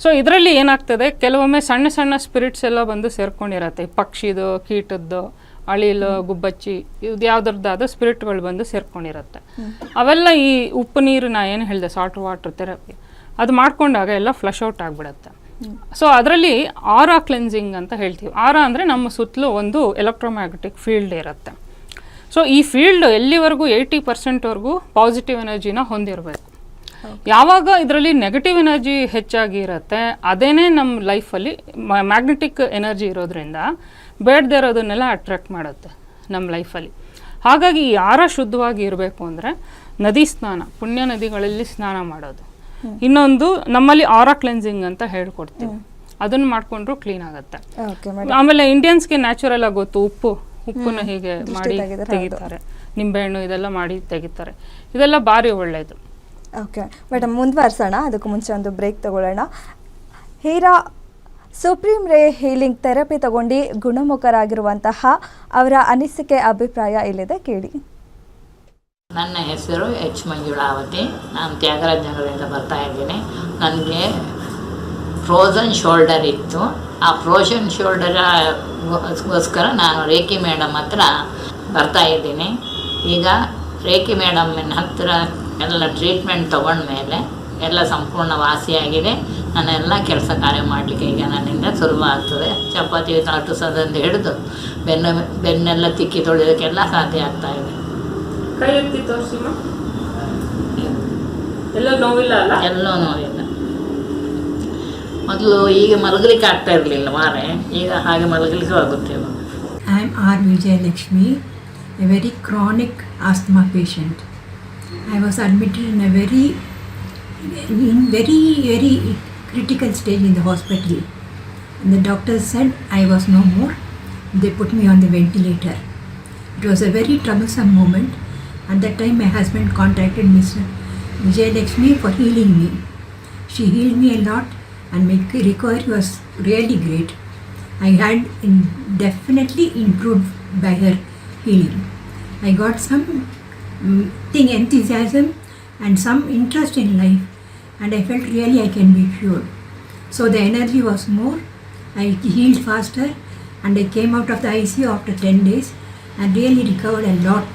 ಸೊ ಇದರಲ್ಲಿ ಏನಾಗ್ತದೆ ಕೆಲವೊಮ್ಮೆ ಸಣ್ಣ ಸಣ್ಣ ಸ್ಪಿರಿಟ್ಸ್ ಎಲ್ಲ ಬಂದು ಸೇರ್ಕೊಂಡಿರತ್ತೆ. ಪಕ್ಷಿದು ಕೀಟದ್ದು ಅಳಿಲು ಗುಬ್ಬಚ್ಚಿ ಇದು ಯಾವ್ದ್ರದ್ದಾದ ಸ್ಪಿರಿಟ್ಗಳು ಬಂದು ಸೇರ್ಕೊಂಡಿರತ್ತೆ. ಅವೆಲ್ಲ ಈ ಉಪ್ಪು ನೀರು ನಾ ಏನು ಹೇಳಿದೆ ಸಾಲ್ಟ್ ವಾಟರ್ ಥೆರಪಿ ಅದು ಮಾಡ್ಕೊಂಡಾಗ ಎಲ್ಲ ಫ್ಲಶ್ ಔಟ್ ಆಗಿಬಿಡುತ್ತೆ. ಸೊ ಅದರಲ್ಲಿ ಆರಾ ಕ್ಲೆನ್ಸಿಂಗ್ ಅಂತ ಹೇಳ್ತೀವಿ. ಆರಾ ಅಂದರೆ ನಮ್ಮ ಸುತ್ತಲೂ ಒಂದು ಎಲೆಕ್ಟ್ರೋಮ್ಯಾಗ್ನೆಟಿಕ್ ಫೀಲ್ಡ್ ಇರುತ್ತೆ. ಸೊ ಈ ಫೀಲ್ಡ್ ಎಲ್ಲಿವರೆಗೂ ಏಯ್ಟಿ ಪರ್ಸೆಂಟ್ವರೆಗೂ ಪಾಸಿಟಿವ್ ಎನರ್ಜಿನ ಹೊಂದಿರಬೇಕು. ಯಾವಾಗ ಇದರಲ್ಲಿ ನೆಗೆಟಿವ್ ಎನರ್ಜಿ ಹೆಚ್ಚಾಗಿ ಇರುತ್ತೆ ಅದೇನೇ ನಮ್ಮ ಲೈಫಲ್ಲಿ ಮ್ಯಾಗ್ನೆಟಿಕ್ ಎನರ್ಜಿ ಇರೋದ್ರಿಂದ ಬೇಡದೇ ಇರೋದನ್ನೆಲ್ಲ ಅಟ್ರ್ಯಾಕ್ಟ್ ಮಾಡುತ್ತೆ ನಮ್ಮ ಲೈಫಲ್ಲಿ ಹಾಗಾಗಿ ಯಾರ ಶುದ್ಧವಾಗಿ ಇರಬೇಕು ಅಂದರೆ ನದಿ ಸ್ನಾನ ಪುಣ್ಯ ನದಿಗಳಲ್ಲಿ ಸ್ನಾನ ಮಾಡೋದು. ಇನ್ನೊಂದು ನಮ್ಮಲ್ಲಿ ಆರಾ ಕ್ಲೆನ್ಸಿಂಗ್ ಅಂತ ಹೇಳ್ಕೊಡ್ತೀವಿ. ಅದನ್ನ ಮಾಡ್ಕೊಂಡ್ರು ಕ್ಲೀನ್ ಆಗುತ್ತೆ. ಆಮೇಲೆ ಇಂಡಿಯನ್ಸ್ಗೆ ನ್ಯಾಚುರಲ್ ಆಗಿ ಗೊತ್ತು ಉಪ್ಪು. ಉಪ್ಪನ್ನ ಹೀಗೆ ಮಾಡಿ. ತೆಗಿತಾರೆ. ನಿಂಬೆಹಣ್ಣು ಇದೆಲ್ಲ ಮಾಡಿ ತೆಗಿತಾರೆ. ಇದೆಲ್ಲ ಭಾರಿ ಒಳ್ಳೆಯದು ಓಕೆ ಮೇಡಮ್ ಮುಂದುವರ್ಸೋಣ. ಅದಕ್ಕೂ ಮುಂಚೆ ಒಂದು ಬ್ರೇಕ್ ತಗೊಳ್ಳೋಣ. Heera supreme ray healing therapy ತಗೊಂಡು ಗುಣಮುಖರಾಗಿರುವಂತಹ ಅವರ ಅನಿಸಿಕೆ ಅಭಿಪ್ರಾಯ ಇಲ್ಲಿದೆ. ಕೇಳಿ. ನನ್ನ ಹೆಸರು ಎಚ್ ಮಂಜುಳಾವತಿ ನಾನು ತ್ಯಾಗರಾಜ ನಗರದಿಂದ ಬರ್ತಾ ಇದ್ದೀನಿ. ನನಗೆ ಫ್ರೋಝನ್ ಶೋಲ್ಡರ್ ಇತ್ತು. ಆ ಫ್ರೋಝನ್ ಶೋಲ್ಡರ್ಗೋಸ್ಕರ ನಾನು ರೇಖಿ ಮೇಡಮ್ ಹತ್ರ ಬರ್ತಾ ಇದ್ದೀನಿ. ಈಗ ರೇಖಿ ಮೇಡಮ್ಮಿನ ಹತ್ತಿರ ಎಲ್ಲ ಟ್ರೀಟ್ಮೆಂಟ್ ತೊಗೊಂಡ್ಮೇಲೆ ಎಲ್ಲ ಸಂಪೂರ್ಣ ವಾಸಿಯಾಗಿದೆ ನಾನೆಲ್ಲ ಕೆಲಸ ಕಾರ್ಯ ಮಾಡಲಿಕ್ಕೆ ಈಗ ನನ್ನಿಂದ ಸುಲಭ ಆಗ್ತದೆ. ಚಪಾತಿ ತಾಟಿಸೋದಂದು ಹಿಡಿದು ಬೆನ್ನು, ಬೆನ್ನೆಲ್ಲ ತಿಕ್ಕಿ ತೊಳೆಯೋದಕ್ಕೆಲ್ಲ ಸಾಧ್ಯ ಆಗ್ತಾ ಇದೆ. ಕೈ ಎತ್ತಿ ತೋರಿಸಿ ಎಲ್ಲ ನೋವಿಲ್ಲ ಅಲ್ಲ ಎಲ್ಲೋ ನೋವಿಲ್ಲ ಮೊದಲು ಈಗ ಮಲಗಲಿಕ್ಕೆ ಆಗ್ತಾ ಇರಲಿಲ್ಲ ಮಾರೆ ಈಗ ಹಾಗೆ ಮಲಗಲಿಕ್ಕೂ ಆಗುತ್ತೆ ಇವಾಗ. I am R. Vijay Lakshmi, a very chronic asthma patient. I was admitted in a very, in very, very critical stage in the hospital. And the doctors said I was no more. They put me on the ventilator. It was a very troublesome moment. at that time, my husband contacted Mr. Vijay Lakshmi for healing me. She healed me a lot, and my recovery was really great. I had in definitely improved by her healing. I got some mm, thing enthusiasm and some interest in life, and I felt really I can be cured. So the energy was more. I healed faster, and I came out of the ICU after 10 days and really recovered a lot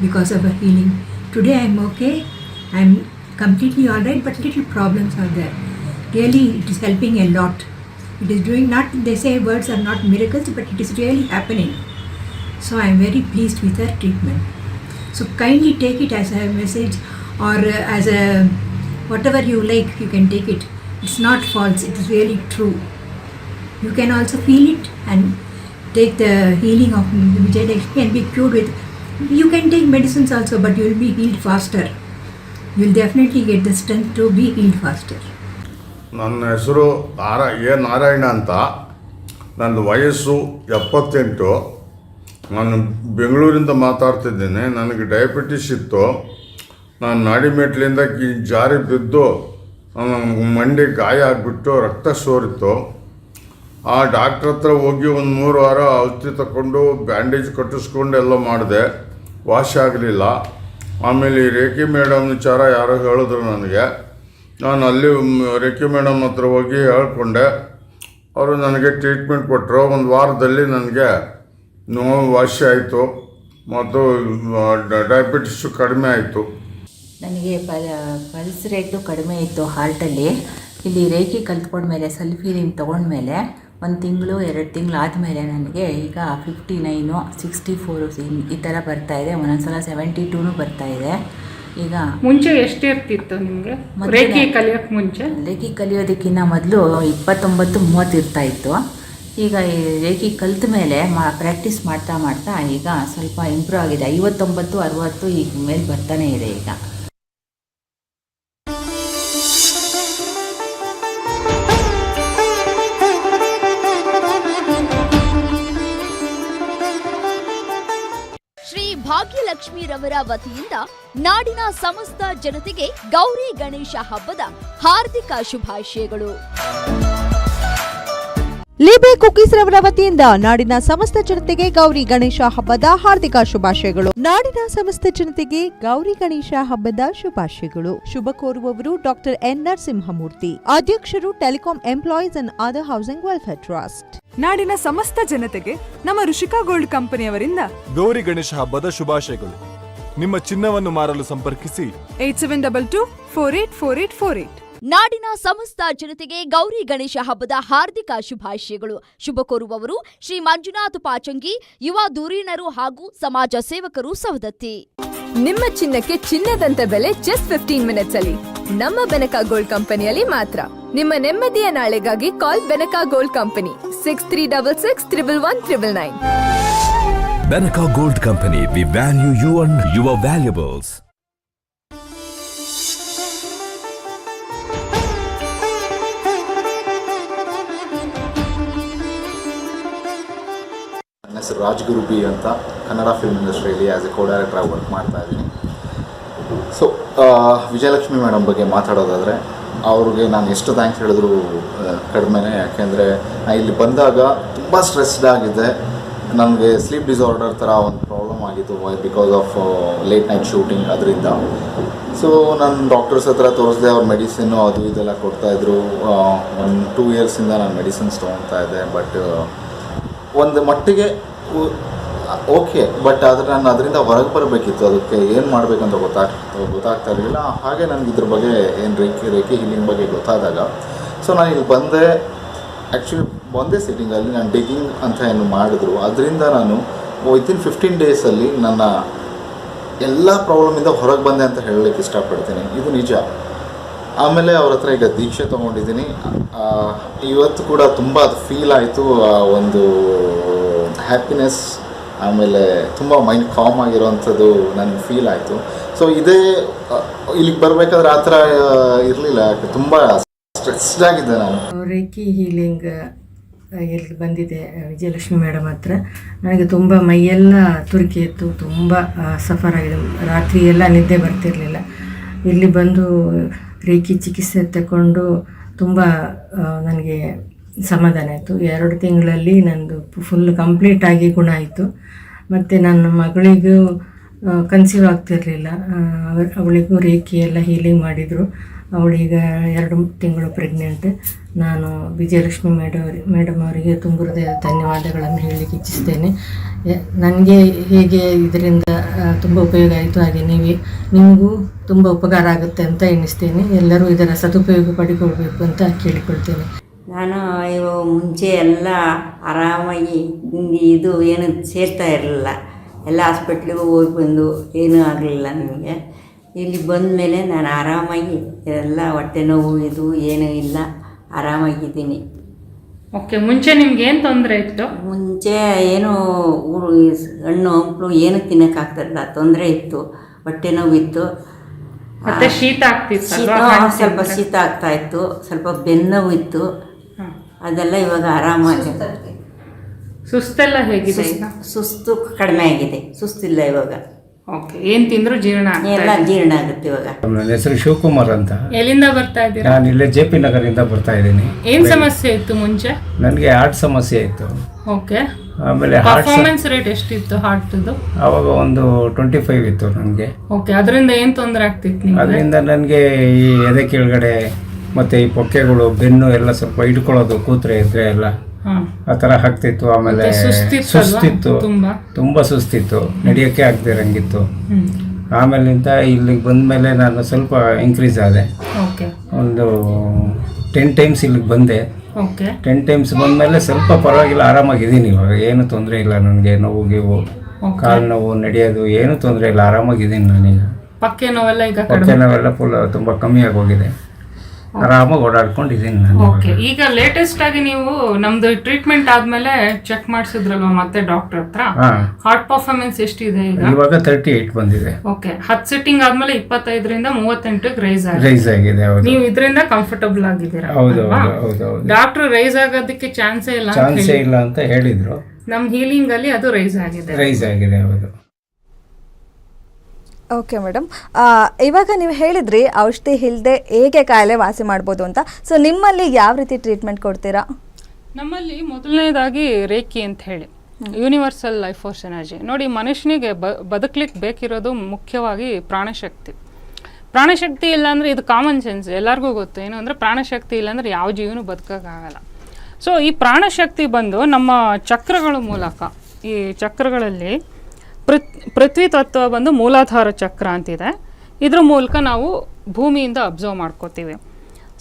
because of her healing. Today I'm okay. I'm completely alright, but little problems are there. Really, it is helping a lot. It is doing not, they say words are not miracles, but it is really happening. So I am very pleased with her treatment. So kindly take it as a message or uh, as a whatever you like, you can take it. It's not false, it is really true. You can also feel it and take the healing of Vijay Lakshmi and be cured with. You can take medicines also, but you will be healed faster. You will definitely get the strength to be healed faster. ನನ್ನ ಹೆಸರು ನಾರ A. Narayana ಅಂತ. ನನ್ನ ವಯಸ್ಸು ಎಪ್ಪತ್ತೆಂಟು. ನಾನು ಬೆಂಗಳೂರಿಂದ ಮಾತಾಡ್ತಿದ್ದೇನೆ. ನನಗೆ ಡಯಾಬಿಟಿಸ್ ಇತ್ತು. ನಾನು ನಾಡಿಮೆಟ್ಲಿಂದ ಜಾರಿ ಬಿದ್ದು ಮಂಡಿ ಗಾಯ ಆಗಿಬಿಟ್ಟು ರಕ್ತ ಸೋರಿತ್ತು. ಆ ಡಾಕ್ಟ್ರ್ ಹತ್ರ ಹೋಗಿ ಒಂದು ಮೂರು ವಾರ ಔಷಧಿ ತಗೊಂಡು ಬ್ಯಾಂಡೇಜ್ ಕಟ್ಟಿಸ್ಕೊಂಡು ಎಲ್ಲ ಮಾಡಿದೆ. ವಾಶ್ ಆಗಲಿಲ್ಲ ಆಮೇಲೆ ಈ ರೇಖಿ ಮೇಡಮ್ ವಿಚಾರ ಯಾರೋ ಹೇಳಿದ್ರು ನನಗೆ. ನಾನು ಅಲ್ಲಿ ರೇಖಿ ಮೇಡಮ್ ಹತ್ರ ಹೋಗಿ ಹೇಳ್ಕೊಂಡೆ. ಅವರು ನನಗೆ ಟ್ರೀಟ್ಮೆಂಟ್ ಕೊಟ್ಟರು ಒಂದು ವಾರದಲ್ಲಿ ನನಗೆ ನೋವು ವಾಸಿ ಆಯಿತು. ಮತ್ತು ಡಯಾಬಿಟಿಸು ಕಡಿಮೆ ಆಯಿತು. ನನಗೆ ಪಲ್ ಪಲ್ಸ್ ರೇಟು ಕಡಿಮೆ ಇತ್ತು ಹಾರ್ಟಲ್ಲಿ. ಇಲ್ಲಿ ರೇಖಿ ಕಲ್ತ್ಕೊಂಡ್ಮೇಲೆ ಸಲ್ಫೀರಿನ್ ತೊಗೊಂಡ್ಮೇಲೆ ಒಂದು ತಿಂಗಳು ಎರಡು ತಿಂಗಳು ಆದಮೇಲೆ ನನಗೆ ಈಗ ಫಿಫ್ಟಿ ನೈನು ಸಿಕ್ಸ್ಟಿ ಫೋರು ಈ ಥರ ಬರ್ತಾಯಿದೆ ಒಂದೊಂದ್ಸಲ ಸೆವೆಂಟಿ ಟೂನು ಬರ್ತಾಯಿದೆ ಈಗ ಮುಂಚೆ ಎಷ್ಟು ಇರ್ತಿತ್ತು ನಿಮಗೆ? ರೇಖಿ ಕಲಿಯೋಕ್ಕೆ ಕಲಿಯೋಕೆ ಮುಂಚೆ? ರೇಖಿ ಕಲಿಯೋದಕ್ಕಿಂತ ಮೊದಲು ಇಪ್ಪತ್ತೊಂಬತ್ತು ಮೂವತ್ತು ಇರ್ತಾಯಿತ್ತು ಈಗ ಈ ರೇಖಿ ಕಲಿತ ಮೇಲೆ ಮಾ ಪ್ರಾಕ್ಟೀಸ್ ಮಾಡ್ತಾ ಮಾಡ್ತಾ ಈಗ ಸ್ವಲ್ಪ ಇಂಪ್ರೂವ್ ಆಗಿದೆ. ಐವತ್ತೊಂಬತ್ತು ಅರುವತ್ತು ಈಗ ಮೇಲೆ ಬರ್ತಾನೆ ಇದೆ ಈಗ. ಭಾಗ್ಯಲಕ್ಷ್ಮೀರವರ ವತಿಯಿಂದ ನಾಡಿನ ಸಮಸ್ತ ಜನತೆಗೆ ಗೌರಿ ಗಣೇಶ ಹಬ್ಬದ ಹಾರ್ದಿಕ ಶುಭಾಶಯಗಳು. ಲಿಬೆ ಕುಕೀಸ್ ರವರ ವತಿಯಿಂದ ನಾಡಿನ ಸಮಸ್ತ ಜನತೆಗೆ ಗೌರಿ ಗಣೇಶ ಹಬ್ಬದ ಹಾರ್ದಿಕ ಶುಭಾಶಯಗಳು. ನಾಡಿನ ಸಮಸ್ತ ಜನತೆಗೆ ಗೌರಿ ಗಣೇಶ ಹಬ್ಬದ ಶುಭಾಶಯಗಳು. ಶುಭ ಕೋರುವವರು ಡಾಕ್ಟರ್ ಎನ್ ನರಸಿಂಹಮೂರ್ತಿ ಅಧ್ಯಕ್ಷರು telecom employees and other housing welfare trust. ನಾಡಿನ ಸಮಸ್ತ ಜನತೆಗೆ ನಮ್ಮ ಋಷಿಕಾ ಗೋಲ್ಡ್ ಕಂಪನಿಯವರಿಂದ ಗೌರಿ ಗಣೇಶ ಹಬ್ಬದ ಶುಭಾಶಯಗಳು. ನಿಮ್ಮ ಚಿನ್ನವನ್ನು ಮಾರಲು ಸಂಪರ್ಕಿಸಿ. Eight seven double two four eight four eight four eight. ನಾಡಿನ ಸಮಸ್ತ ಜನತೆಗೆ ಗೌರಿ ಗಣೇಶ ಹಬ್ಬದ ಹಾರ್ದಿಕ ಶುಭಾಶಯಗಳು. ಶುಭ ಕೋರುವವರು ಶ್ರೀ ಮಂಜುನಾಥ್ ಪಾಚಂಗಿ ಯುವ ಧುರೀಣರು ಹಾಗೂ ಸಮಾಜ ಸೇವಕರು ಸವದತ್ತಿ. ನಿಮ್ಮ ಚಿನ್ನಕ್ಕೆ ಚಿನ್ನದಂತ ಬೆಲೆ ಜಸ್ಟ್ ಫಿಫ್ಟೀನ್ ಮಿನಿಟ್ಸ್ ಅಲ್ಲಿ. ನಮ್ಮ ಬೆನಕ ಗೋಲ್ಡ್ ಕಂಪನಿಯಲ್ಲಿ ಮಾತ್ರ. ನಿಮ್ಮ ನೆಮ್ಮದಿಯ ನಾಳೆಗಾಗಿ call Benaka gold company six three double six triple one triple nine Benaka gold company we value you and your valuables. ಹೆಸರು ರಾಜ್ಗುರು ಬಿ ಅಂತ ಕನ್ನಡ ಫಿಲ್ಮ್ ಇಂಡಸ್ಟ್ರಿಯಲ್ಲಿ ಆ್ಯಸ್ ಎ ಕೋ ಡೈರೆಕ್ಟರ್ ಆಗಿ ವರ್ಕ್ ಮಾಡ್ತಾ ಇದ್ದೀನಿ. ಸೊ ವಿಜಯಲಕ್ಷ್ಮಿ ಮೇಡಮ್ ಬಗ್ಗೆ ಮಾತಾಡೋದಾದರೆ, ಅವ್ರಿಗೆ ನಾನು ಎಷ್ಟು ಥ್ಯಾಂಕ್ಸ್ ಹೇಳಿದ್ರು ಕಡಿಮೆನೇ. ಯಾಕೆಂದರೆ ನಾನು ಇಲ್ಲಿ ಬಂದಾಗ ತುಂಬ ಸ್ಟ್ರೆಸ್ಡ್ ಆಗಿದ್ದೆ ನನಗೆ ಸ್ಲೀಪ್ ಡಿಸಾರ್ಡರ್ ಥರ ಒಂದು ಪ್ರಾಬ್ಲಮ್ ಆಗಿತ್ತು because of late night shooting ಅದರಿಂದ. ಸೊ ನಾನು ಡಾಕ್ಟರ್ಸ್ ಹತ್ರ ತೋರಿಸಿದೆ, ಅವ್ರ ಮೆಡಿಸಿನ್ನು ಅದು ಇದೆಲ್ಲ ಕೊಡ್ತಾಯಿದ್ರು ಒಂದು ಟೂ ಇಯರ್ಸಿಂದ ನಾನು ಮೆಡಿಸಿನ್ಸ್ ತೊಗೊಳ್ತಾ ಇದ್ದೆ ಬಟ್ ಒಂದು ಮಟ್ಟಿಗೆ ಓಕೆ, ಬಟ್ ಆದರೆ ನಾನು ಅದರಿಂದ ಹೊರಗೆ ಬರಬೇಕಿತ್ತು. ಅದಕ್ಕೆ ಏನು ಮಾಡಬೇಕಂತ ಗೊತ್ತಾಗ್ತಾ ಗೊತ್ತಾಗ್ತಾ ಇರಲಿಲ್ಲ. ಹಾಗೆ ನನಗೆ ಇದ್ರ ಬಗ್ಗೆ ಏನು ರೇಖೆ ರೇಖೆ ಹೀಲಿಂಗ್ ಬಗ್ಗೆ ಗೊತ್ತಾದಾಗ, ಸೊ ನಾನು ಇಲ್ಲಿ ಬಂದೆ. ಆ್ಯಕ್ಚುಲಿ ಒಂದೇ ಸಿಟ್ಟಿಂಗಲ್ಲಿ ನಾನು ಡಿಗ್ಗಿಂಗ್ ಅಂತ ಏನು ಮಾಡಿದ್ರು. ಅದರಿಂದ ನಾನು ವಿತಿನ್ ಫಿಫ್ಟೀನ್ ಡೇಸಲ್ಲಿ ನನ್ನ ಎಲ್ಲ ಪ್ರಾಬ್ಲಮಿಂದ ಹೊರಗೆ ಬಂದೆ ಅಂತ ಹೇಳಲಿಕ್ಕೆ ಇಷ್ಟಪಡ್ತೀನಿ. ಇದು ನಿಜ. ಆಮೇಲೆ ಅವ್ರ ಹತ್ರ ಈಗ ದೀಕ್ಷೆ ತೊಗೊಂಡಿದ್ದೀನಿ. ಇವತ್ತು ಕೂಡ ತುಂಬ ಅದು ಫೀಲ್ ಆಯಿತು. ಒಂದು ಹ್ಯಾಪಿನೆಸ್ ಆಮೇಲೆ ತುಂಬ ಮೈಂಡ್ ಕಾಮ್ ಆಗಿರೋವಂಥದ್ದು ನನಗೆ ಫೀಲ್ ಆಯಿತು. ಸೊ ಇದೇ ಇಲ್ಲಿಗೆ ಬರಬೇಕಾದ್ರೆ ಆ ಥರ ಇರಲಿಲ್ಲ. ತುಂಬ ಸ್ಟ್ರೆಸ್ಡ್ ಆಗಿದ್ದೆ ನಾನು. ರೇಖಿ ಹೀಲಿಂಗ್ ಎಲ್ಲಿ ಬಂದಿದೆ ವಿಜಯಲಕ್ಷ್ಮಿ ಮೇಡಮ್ ಹತ್ರ. ನನಗೆ ತುಂಬ ಮೈಯೆಲ್ಲ ತುರಿಕೆ ಇತ್ತು ತುಂಬ ಸಫರ್ ಆಗಿದೆ. ರಾತ್ರಿ ಎಲ್ಲ ನಿದ್ದೆ ಬರ್ತಿರಲಿಲ್ಲ. ಇಲ್ಲಿ ಬಂದು ರೇಖಿ ಚಿಕಿತ್ಸೆ ತಗೊಂಡು ತುಂಬ ನನಗೆ ಸಮಾಧಾನ ಆಯಿತು. ಎರಡು ತಿಂಗಳಲ್ಲಿ ನನ್ನದು ಫುಲ್ ಕಂಪ್ಲೀಟ್ ಆಗಿ ಗುಣ ಆಯಿತು. ಮತ್ತು ನನ್ನ ಮಗಳಿಗೂ ಕನ್ಸೀವ್ ಆಗ್ತಿರಲಿಲ್ಲ. ಅವಳಿಗೂ ರೇಖಿ ಎಲ್ಲ ಹೀಲಿಂಗ್ ಮಾಡಿದರು. ಅವಳೀಗ ಎರಡು ತಿಂಗಳು ಪ್ರೆಗ್ನೆಂಟ್ ನಾನು ವಿಜಯಲಕ್ಷ್ಮಿ ಮೇಡಮ್ ಮೇಡಮ್ ಅವರಿಗೆ ತುಂಬ ಹೃದಯ ಧನ್ಯವಾದಗಳನ್ನು ಹೇಳಲಿಕ್ಕೆ ಇಚ್ಛಿಸ್ತೇನೆ. ನನಗೆ ಹೇಗೆ ಇದರಿಂದ ತುಂಬ ಉಪಯೋಗ ಆಯಿತು. ಹಾಗೆ ನೀವೇ, ನಿಮಗೂ ತುಂಬ ಉಪಕಾರ ಆಗುತ್ತೆ ಅಂತ ಎಣಿಸ್ತೇನೆ. ಎಲ್ಲರೂ ಇದರ ಸದುಪಯೋಗ ಪಡಿಕೊಳ್ಬೇಕು ಅಂತ ಕೇಳಿಕೊಳ್ತೇನೆ. ನಾನು ಇವು ಮುಂಚೆ ಎಲ್ಲ ಆರಾಮಾಗಿ ಇದು ಏನು ಸೇರ್ತಾ ಇರಲಿಲ್ಲ. ಎಲ್ಲ ಹಾಸ್ಪಿಟ್ಲಿಗೂ ಹೋಗಿ ಬಂದು ಏನೂ ಆಗಲಿಲ್ಲ ನನಗೆ. ಇಲ್ಲಿ ಬಂದ ಮೇಲೆ ನಾನು ಆರಾಮಾಗಿ ಎಲ್ಲ ಹೊಟ್ಟೆ ನೋವು ಇದು ಏನೂ ಇಲ್ಲ. ಆರಾಮಾಗಿದ್ದೀನಿ. ಓಕೆ ಮುಂಚೆ ನಿಮ್ಗೆ ಏನು ತೊಂದರೆ ಇತ್ತು? ಮುಂಚೆ ಏನು ಊರು ಹಣ್ಣು ಹಂಪಲು ಏನು ತಿನ್ನೋಕ್ಕಾಗ್ತಿರಲಿಲ್ಲ ತೊಂದರೆ ಇತ್ತು. ಹೊಟ್ಟೆ ನೋವಿತ್ತು. ಮತ್ತೆ ಶೀತ ಆಗ್ತಿತ್ತು ಸ್ವಲ್ಪ ಶೀತ ಆಗ್ತಾ ಇತ್ತು. ಸ್ವಲ್ಪ ಬೆನ್ನೋವು ಇತ್ತು. ಅದೆಲ್ಲ ಇವಾಗ ಆರಾಮಾಗಿ ಸುಸ್ತೆಲ್ಲ ಹೇಗಿದೆ ಈಗ? ಸುಸ್ತು ಕಡಿಮೆ ಆಗಿದೆ. ಸುಸ್ತಿಲ್ಲ ಇವಾಗ. ಓಕೆ. ಏನು ತಿಂದ್ರು ಜೀರ್ಣ ಆಗ್ತಾ ಎಲ್ಲ ಇದೆ. ಜೀರ್ಣ ಆಗುತ್ತೆ ಇವಾಗ. ನನ್ನ ಹೆಸರು ಶಿವಕುಮಾರ್ ಅಂತ. ಎಲ್ಲಿಂದ ಬರ್ತಾ ಇದ್ದೀರಾ? ನಾನು ಇಲ್ಲೇ ಜೆ ಪಿ ನಗರಿಂದ ಬರ್ತಾ ಇದ್ದೀನಿ. ಏನ್ ಸಮಸ್ಯೆ ಇತ್ತು ಮುಂಚೆ? ನನಗೆ ಹಾರ್ಟ್ ಸಮಸ್ಯೆ ಇತ್ತು. ಓಕೆ. ಆಮೇಲೆ ಹಾರ್ಟ್ ಪರ್ಫಾರ್ಮೆನ್ಸ್ ರೇಟ್ ಎಷ್ಟಿತ್ತು ಹಾರ್ಟ್ದು? ಅವಾಗ ಒಂದು ಟ್ವೆಂಟಿ ಫೈವ್ ಇತ್ತು ನನಗೆ. ಓಕೆ. ಅದರಿಂದ ಏನ್ ತೊಂದರೆ ಆಗ್ತಿತ್ತು ನಿಮ್ಗೆ? ಅದರಿಂದ ನನಗೆ ಈ ಎದೆ ಕೆಳಗಡೆ ಮತ್ತು ಈ ಪೊಕ್ಕೆಗಳು ಬೆನ್ನು ಎಲ್ಲ ಸ್ವಲ್ಪ ಹಿಡ್ಕೊಳ್ಳೋದು ಕೂತ್ರೆ ಇದ್ರೆ ಎಲ್ಲ ಆ ಥರ ಹಾಕ್ತಿತ್ತು ಆಮೇಲೆ ಸುಸ್ತಿತ್ತು. ತುಂಬಾ? ಸುಸ್ತಿತ್ತು. ನಡೆಯೋಕ್ಕೆ ಆಗದೆ ಇರಂಗಿತ್ತು. ಆಮೇಲಿಂದ ಇಲ್ಲಿಗೆ ಬಂದಮೇಲೆ ನಾನು ಸ್ವಲ್ಪ ಇನ್ಕ್ರೀಸ್ ಆದೆ. ಒಂದು ಟೆನ್ ಟೈಮ್ಸ್ ಇಲ್ಲಿಗೆ ಬಂದೆ. ಟೆನ್ ಟೈಮ್ಸ್ ಬಂದಮೇಲೆ ಸ್ವಲ್ಪ ಪರವಾಗಿಲ್ಲ ಆರಾಮಾಗಿದ್ದೀನಿ ಇವಾಗ. ಏನು ತೊಂದರೆ ಇಲ್ಲ ನನಗೆ ನೋವು ಗೀವು ಕಾಲು ನೋವು ನಡೆಯೋದು ಏನು ತೊಂದರೆ ಇಲ್ಲ ಆರಾಮಾಗಿದ್ದೀನಿ ನಾನೀಗ. ಪಕ್ಕೆ ನೋವೆಲ್ಲ ಈಗ ಪಕ್ಕೆ ನೋವೆಲ್ಲ ಫುಲ್ ತುಂಬ ಕಮ್ಮಿ ಆಗೋಗಿದೆ. ಆರಾಮಾಗಿ ಓಡಾಡ್ಕೊಂಡಿದ್ದೀನಿ ನಾನು ಓಕೆ ಈಗ ಲೇಟೆಸ್ಟ್ ಆಗಿ ನೀವು ನಮ್ದು ಟ್ರೀಟ್ಮೆಂಟ್ ಆದ್ಮೇಲೆ ಚೆಕ್ ಮಾಡಿಸಿದ್ರಲ್ವಾ ಮತ್ತೆ ಡಾಕ್ಟರ್ ಹತ್ರ? ಹಾಂ. ಹಾರ್ಟ್ ಪರ್ಫಾರ್ಮೆನ್ಸ್ ಎಷ್ಟಿದೆ ಈಗ? ಇವಾಗ ತರ್ಟಿ ಏಯ್ಟ್ ಬಂದಿದೆ. ಓಕೆ ಹತ್ತು ಸೆಟ್ಟಿಂಗ್ ಆದ್ಮೇಲೆ ಇಪ್ಪತ್ತೈದರಿಂದ ಮೂವತ್ತೆಂಟಕ್ಕೆ ರೈಸ್ ಆಗಿದೆ. ರೈಸ್ ಆಗಿದೆ ಹೌದು. ನೀವು ಇದರಿಂದ ಕಂಫರ್ಟಬಲ್ ಆಗಿದ್ದೀರಾ? ಹೌದು ಹೌದು ಹೌದು ಹೌದು. ಡಾಕ್ಟರ್ ರೈಸ್ ಆಗೋದಕ್ಕೆ ಚಾನ್ಸೇ ಇಲ್ಲ ಚಾನ್ಸೇ ಇಲ್ಲ ಅಂತ ಹೇಳಿದ್ರು. ನಮ್ ಹೀಲಿಂಗ್ ಅಲ್ಲಿ ಅದು ರೈಸ್ ಆಗಿದೆ. ರೈಸ್ ಆಗಿದೆ ಹೌದು. ಓಕೆ ಮೇಡಮ್ ಇವಾಗ ನೀವು ಹೇಳಿದ್ರಿ ಔಷಧಿ ಇಲ್ಲದೆ ಹೇಗೆ ಕಾಯಿಲೆ ವಾಸಿ ಮಾಡ್ಬೋದು ಅಂತ. ಸೊ ನಿಮ್ಮಲ್ಲಿ ಯಾವ ರೀತಿ ಟ್ರೀಟ್ಮೆಂಟ್ ಕೊಡ್ತೀರಾ? ನಮ್ಮಲ್ಲಿ ಮೊದಲನೇದಾಗಿ ರೇಖಿ ಅಂತ ಹೇಳಿ. ಯೂನಿವರ್ಸಲ್ ಲೈಫ್ ಫೋರ್ಸ್ ಎನರ್ಜಿ ನೋಡಿ ಮನುಷ್ಯನಿಗೆ ಬ ಬದುಕಲಿಕ್ಕೆ ಬೇಕಿರೋದು ಮುಖ್ಯವಾಗಿ ಪ್ರಾಣಶಕ್ತಿ. ಪ್ರಾಣಶಕ್ತಿ ಇಲ್ಲ ಅಂದರೆ ಇದು ಕಾಮನ್ ಸೆನ್ಸ್ ಎಲ್ಲರಿಗೂ ಗೊತ್ತು. ಏನು ಅಂದರೆ ಪ್ರಾಣಶಕ್ತಿ ಇಲ್ಲ ಅಂದರೆ ಯಾವ ಜೀವನೂ ಬದುಕೋಕ್ಕಾಗಲ್ಲ. ಸೊ ಈ ಪ್ರಾಣಶಕ್ತಿ ಬಂದು ನಮ್ಮ ಚಕ್ರಗಳ ಮೂಲಕ ಈ ಚಕ್ರಗಳಲ್ಲಿ ಪೃಥ್, ಪೃಥ್ವಿ ತತ್ವ ಬಂದು ಮೂಲಾಧಾರ ಚಕ್ರ ಅಂತಿದೆ. ಇದ್ರ ಮೂಲಕ ನಾವು ಭೂಮಿಯಿಂದ ಅಬ್ಸರ್ವ್ ಮಾಡ್ಕೋತೀವಿ.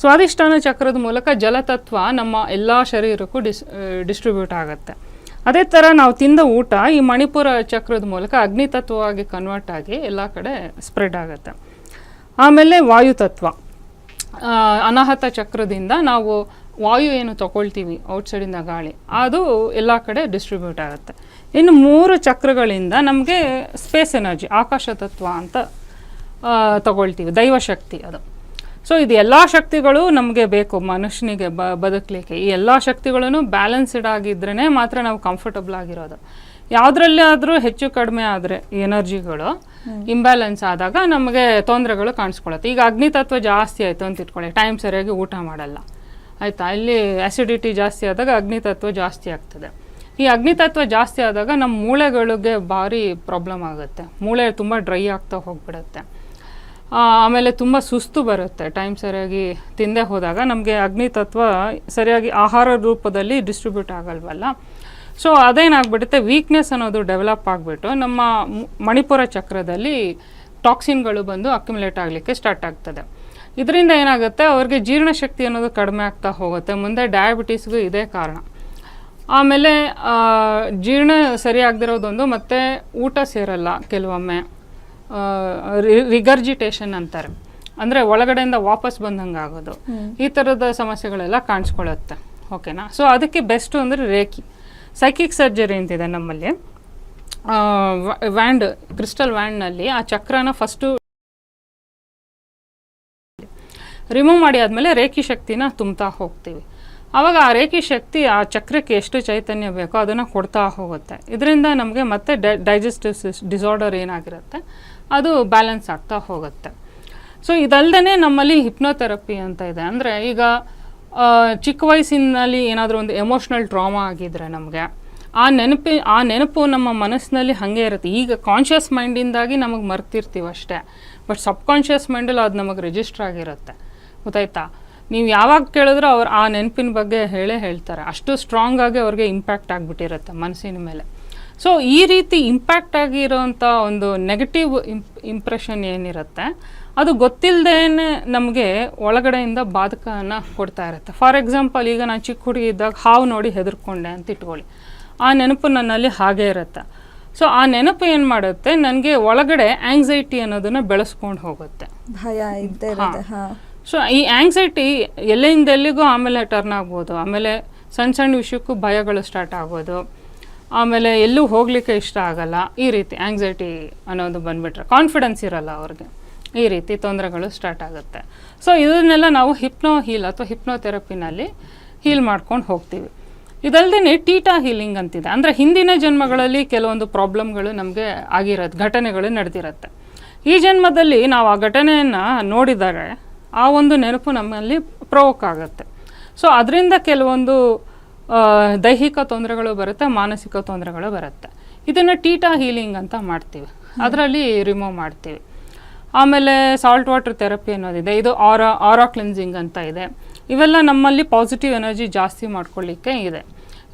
ಸ್ವಾಧಿಷ್ಠಾನ ಚಕ್ರದ ಮೂಲಕ ಜಲತತ್ವ ನಮ್ಮ ಎಲ್ಲ ಶರೀರಕ್ಕೂ ಡಿಸ್, ಡಿಸ್ಟ್ರಿಬ್ಯೂಟ್ ಆಗುತ್ತೆ. ಅದೇ ಥರ ನಾವು ತಿಂದ ಊಟ ಈ ಮಣಿಪುರ ಚಕ್ರದ ಮೂಲಕ ಅಗ್ನಿತತ್ವವಾಗಿ ಕನ್ವರ್ಟ್ ಆಗಿ ಎಲ್ಲ ಕಡೆ ಸ್ಪ್ರೆಡ್ ಆಗುತ್ತೆ. ಆಮೇಲೆ ವಾಯುತತ್ವ ಅನಾಹತ ಚಕ್ರದಿಂದ ನಾವು ವಾಯು ಏನು ತಗೊಳ್ತೀವಿ ಔಟ್ಸೈಡಿಂದ ಗಾಳಿ, ಅದು ಎಲ್ಲ ಕಡೆ ಡಿಸ್ಟ್ರಿಬ್ಯೂಟ್ ಆಗುತ್ತೆ. ಇನ್ನು ಮೂರು ಚಕ್ರಗಳಿಂದ ನಮಗೆ ಸ್ಪೇಸ್ ಎನರ್ಜಿ ಆಕಾಶ ತತ್ವ ಅಂತ ತಗೊಳ್ತೀವಿ ದೈವಶಕ್ತಿ ಅದು. ಸೊ ಇದು ಎಲ್ಲ ಶಕ್ತಿಗಳು ನಮಗೆ ಬೇಕು ಮನುಷ್ಯನಿಗೆ ಬ ಬದುಕಲಿಕ್ಕೆ. ಈ ಎಲ್ಲ ಶಕ್ತಿಗಳನ್ನು ಬ್ಯಾಲೆನ್ಸ್ಡ್ ಆಗಿದ್ರೇ ಮಾತ್ರ ನಾವು ಕಂಫರ್ಟಬಲ್ ಆಗಿರೋದು. ಯಾವುದ್ರಲ್ಲಿ ಆದರೂ ಹೆಚ್ಚು ಕಡಿಮೆ ಆದರೆ ಎನರ್ಜಿಗಳು ಇಂಬ್ಯಾಲೆನ್ಸ್ ಆದಾಗ ನಮಗೆ ತೊಂದರೆಗಳು ಕಾಣಿಸ್ಕೊಳುತ್ತೆ. ಈಗ ಅಗ್ನಿ ತತ್ವ ಜಾಸ್ತಿ ಆಯಿತು ಅಂತ ಇಟ್ಕೊಳ್ಳಿ ಟೈಮ್ ಸರಿಯಾಗಿ ಊಟ ಮಾಡಲ್ಲ. ಆಯಿತಾ? ಇಲ್ಲಿ ಆ್ಯಸಿಡಿಟಿ ಜಾಸ್ತಿ ಆದಾಗ ಅಗ್ನಿ ತತ್ವ ಜಾಸ್ತಿ ಆಗ್ತದೆ. ಈ ಅಗ್ನಿತತ್ವ ಜಾಸ್ತಿ ಆದಾಗ ನಮ್ಮ ಮೂಳೆಗಳಿಗೆ ಭಾರಿ ಪ್ರಾಬ್ಲಮ್ ಆಗುತ್ತೆ. ಮೂಳೆ ತುಂಬ ಡ್ರೈ ಆಗ್ತಾ ಹೋಗ್ಬಿಡುತ್ತೆ. ಆಮೇಲೆ ತುಂಬ ಸುಸ್ತು ಬರುತ್ತೆ. ಟೈಮ್ ಸರಿಯಾಗಿ ತಿಂದೆ ಹೋದಾಗ ನಮಗೆ ಅಗ್ನಿತತ್ವ ಸರಿಯಾಗಿ ಆಹಾರ ರೂಪದಲ್ಲಿ ಡಿಸ್ಟ್ರಿಬ್ಯೂಟ್ ಆಗಲ್ವಲ್ಲ. ಸೊ ಅದೇನಾಗ್ಬಿಡುತ್ತೆ ವೀಕ್ನೆಸ್ ಅನ್ನೋದು ಡೆವಲಪ್ ಆಗಿಬಿಟ್ಟು ನಮ್ಮ ಮಣಿಪುರ ಚಕ್ರದಲ್ಲಿ ಟಾಕ್ಸಿನ್ಗಳು ಬಂದು ಅಕ್ಯುಮುಲೇಟ್ ಆಗಲಿಕ್ಕೆ ಸ್ಟಾರ್ಟ್ ಆಗ್ತದೆ. ಇದರಿಂದ ಏನಾಗುತ್ತೆ, ಅವ್ರಿಗೆ ಜೀರ್ಣಶಕ್ತಿ ಅನ್ನೋದು ಕಡಿಮೆ ಆಗ್ತಾ ಹೋಗುತ್ತೆ. ಮುಂದೆ ಡಯಾಬಿಟೀಸ್ಗೂ ಇದೇ ಕಾರಣ. ಆಮೇಲೆ ಜೀರ್ಣ ಸರಿಯಾಗದಿರೋದೊಂದು ಮತ್ತು ಊಟ ಸೇರಲ್ಲ ಕೆಲವೊಮ್ಮೆ. ರಿಗರ್ಜಿಟೇಷನ್ ಅಂತಾರೆ. ಅಂದರೆ ಒಳಗಡೆಯಿಂದ ವಾಪಸ್ ಬಂದಂಗೆ ಆಗೋದು. ಈ ಥರದ ಸಮಸ್ಯೆಗಳೆಲ್ಲ ಕಾಣಿಸ್ಕೊಳ್ಳುತ್ತೆ. ಓಕೆನಾ? ಸೊ ಅದಕ್ಕೆ ಬೆಸ್ಟು ಅಂದರೆ ರೇಖಿ. ಸೈಕಿಕ್ ಸರ್ಜರಿ ಅಂತಿದೆ ನಮ್ಮಲ್ಲಿ. ವ್ಯಾಂಡ್ ಕ್ರಿಸ್ಟಲ್ ವ್ಯಾಂಡ್ನಲ್ಲಿ ಆ ಚಕ್ರನ ಫಸ್ಟು ರಿಮೂವ್ ಮಾಡಿ ಆದಮೇಲೆ ರೇಖಿ ಶಕ್ತಿನ ತುಂಬ್ತಾ ಹೋಗ್ತೀವಿ. ಆವಾಗ ಆ ರೇಖಿ ಶಕ್ತಿ ಆ ಚಕ್ರಕ್ಕೆ ಎಷ್ಟು ಚೈತನ್ಯ ಬೇಕೋ ಅದನ್ನು ಕೊಡ್ತಾ ಹೋಗುತ್ತೆ. ಇದರಿಂದ ನಮಗೆ ಮತ್ತೆ ಡೈಜೆಸ್ಟಿವ್ ಸಿಸ್ ಡಿಸಾರ್ಡರ್ ಏನಾಗಿರುತ್ತೆ? ಅದು ಬ್ಯಾಲೆನ್ಸ್ ಆಗ್ತಾ ಹೋಗುತ್ತೆ. ಸೊ ಇದಲ್ಲದೆ ನಮ್ಮಲ್ಲಿ ಹಿಪ್ನೋಥೆರಪಿ ಅಂತ ಇದೆ. ಅಂದರೆ ಈಗ ಚಿಕ್ಕ ವಯಸ್ಸಿನಲ್ಲಿ ಏನಾದರೂ ಒಂದು ಎಮೋಷ್ನಲ್ ಟ್ರಾಮಾ ಆಗಿದ್ರೆ ನಮಗೆ, ಆ ನೆನಪಿ, ಆ ನೆನಪು ನಮ್ಮ ಮನಸ್ಸಿನಲ್ಲಿ ಹಾಗೆ ಇರುತ್ತೆ. ಈಗ ಕಾನ್ಷಿಯಸ್ ಮೈಂಡಿಂದಾಗಿ ನಮಗೆ ಮರ್ತಿರ್ತೀವಿ ಅಷ್ಟೇ. ಬಟ್ ಸಬ್ ಕಾನ್ಷಿಯಸ್ ಮೈಂಡಲ್ಲಿ ಅದು ನಮಗೆ ರಿಜಿಸ್ಟರ್ ಆಗಿರುತ್ತೆ. ಗೊತ್ತಾಯ್ತಾ? ನೀವು ಯಾವಾಗ ಕೇಳಿದ್ರೂ ಅವ್ರು ಆ ನೆನಪಿನ ಬಗ್ಗೆ ಹೇಳೇ ಹೇಳ್ತಾರೆ. ಅಷ್ಟು ಸ್ಟ್ರಾಂಗ್ ಆಗಿ ಅವ್ರಿಗೆ ಇಂಪ್ಯಾಕ್ಟ್ ಆಗಿಬಿಟ್ಟಿರುತ್ತೆ ಮನಸ್ಸಿನ ಮೇಲೆ. ಸೊ ಈ ರೀತಿ ಇಂಪ್ಯಾಕ್ಟ್ ಆಗಿರೋಂಥ ಒಂದು ನೆಗೆಟಿವ್ ಇಂಪ್ ಇಂಪ್ರೆಷನ್ ಏನಿರುತ್ತೆ ಅದು ಗೊತ್ತಿಲ್ಲದೇನೆ ನಮಗೆ ಒಳಗಡೆಯಿಂದ ಬಾಧಕನ ಕೊಡ್ತಾ ಇರುತ್ತೆ. ಫಾರ್ ಎಕ್ಸಾಂಪಲ್ ಈಗ ನಾನು ಚಿಕ್ಕ ಹುಡುಗಿ ಇದ್ದಾಗ ಹಾವು ನೋಡಿ ಹೆದರ್ಕೊಂಡೆ ಅಂತ ಇಟ್ಕೊಳ್ಳಿ. ಆ ನೆನಪು ನನ್ನಲ್ಲಿ ಹಾಗೇ ಇರುತ್ತೆ. ಸೊ ಆ ನೆನಪು ಏನು ಮಾಡುತ್ತೆ? ನನಗೆ ಒಳಗಡೆ ಆಂಗ್ಸೈಟಿ ಅನ್ನೋದನ್ನು ಬೆಳೆಸ್ಕೊಂಡು ಹೋಗುತ್ತೆ. ಭಯ ಇದ್ದೇ ಸೊ ಈ ಆಂಗ್ಸೈಟಿ ಎಲ್ಲಿಂದ ಎಲ್ಲಿಗೂ ಆಮೇಲೆ ಟರ್ನ್ ಆಗ್ಬೋದು. ಆಮೇಲೆ ಸಣ್ಣ ಸಣ್ಣ ವಿಷಯಕ್ಕೂ ಭಯಗಳು ಸ್ಟಾರ್ಟ್ ಆಗ್ಬೋದು. ಆಮೇಲೆ ಎಲ್ಲೂ ಹೋಗಲಿಕ್ಕೆ ಇಷ್ಟ ಆಗಲ್ಲ. ಈ ರೀತಿ ಆಂಗ್ಸೈಟಿ ಅನ್ನೋದು ಬಂದುಬಿಟ್ರೆ ಕಾನ್ಫಿಡೆನ್ಸ್ ಇರಲ್ಲ ಅವ್ರಿಗೆ. ಈ ರೀತಿ ತೊಂದರೆಗಳು ಸ್ಟಾರ್ಟ್ ಆಗುತ್ತೆ. ಸೊ ಇದನ್ನೆಲ್ಲ ನಾವು ಹಿಪ್ನೋ ಹೀಲ್ ಅಥವಾ ಹಿಪ್ನೋಥೆರಪಿನಲ್ಲಿ ಹೀಲ್ ಮಾಡ್ಕೊಂಡು ಹೋಗ್ತೀವಿ. ಇದಲ್ಲದೆ ಟೀಟಾ ಹೀಲಿಂಗ್ ಅಂತಿದೆ. ಅಂದರೆ ಹಿಂದಿನ ಜನ್ಮಗಳಲ್ಲಿ ಕೆಲವೊಂದು ಪ್ರಾಬ್ಲಮ್ಗಳು ನಮಗೆ ಆಗಿರೋದು ಘಟನೆಗಳು ನಡೆದಿರುತ್ತೆ. ಈ ಜನ್ಮದಲ್ಲಿ ನಾವು ಆ ಘಟನೆಯನ್ನು ನೋಡಿದರೆ ಆ ಒಂದು ನೆನಪು ನಮ್ಮಲ್ಲಿ ಪ್ರವೋಕ್ ಆಗುತ್ತೆ. ಸೊ ಅದರಿಂದ ಕೆಲವೊಂದು ದೈಹಿಕ ತೊಂದರೆಗಳು ಬರುತ್ತೆ, ಮಾನಸಿಕ ತೊಂದರೆಗಳು ಬರುತ್ತೆ. ಇದನ್ನು ಟೀಟಾ ಹೀಲಿಂಗ್ ಅಂತ ಮಾಡ್ತೀವಿ. ಅದರಲ್ಲಿ ರಿಮೂವ್ ಮಾಡ್ತೀವಿ. ಆಮೇಲೆ ಸಾಲ್ಟ್ ವಾಟರ್ ಥೆರಪಿ ಅನ್ನೋದಿದೆ. ಇದು ಆರಾ ಆರಾ ಕ್ಲೆನ್ಸಿಂಗ್ ಅಂತ ಇದೆ. ಇವೆಲ್ಲ ನಮ್ಮಲ್ಲಿ ಪಾಸಿಟಿವ್ ಎನರ್ಜಿ ಜಾಸ್ತಿ ಮಾಡ್ಕೊಳ್ಳಿಕ್ಕೆ ಇದೆ.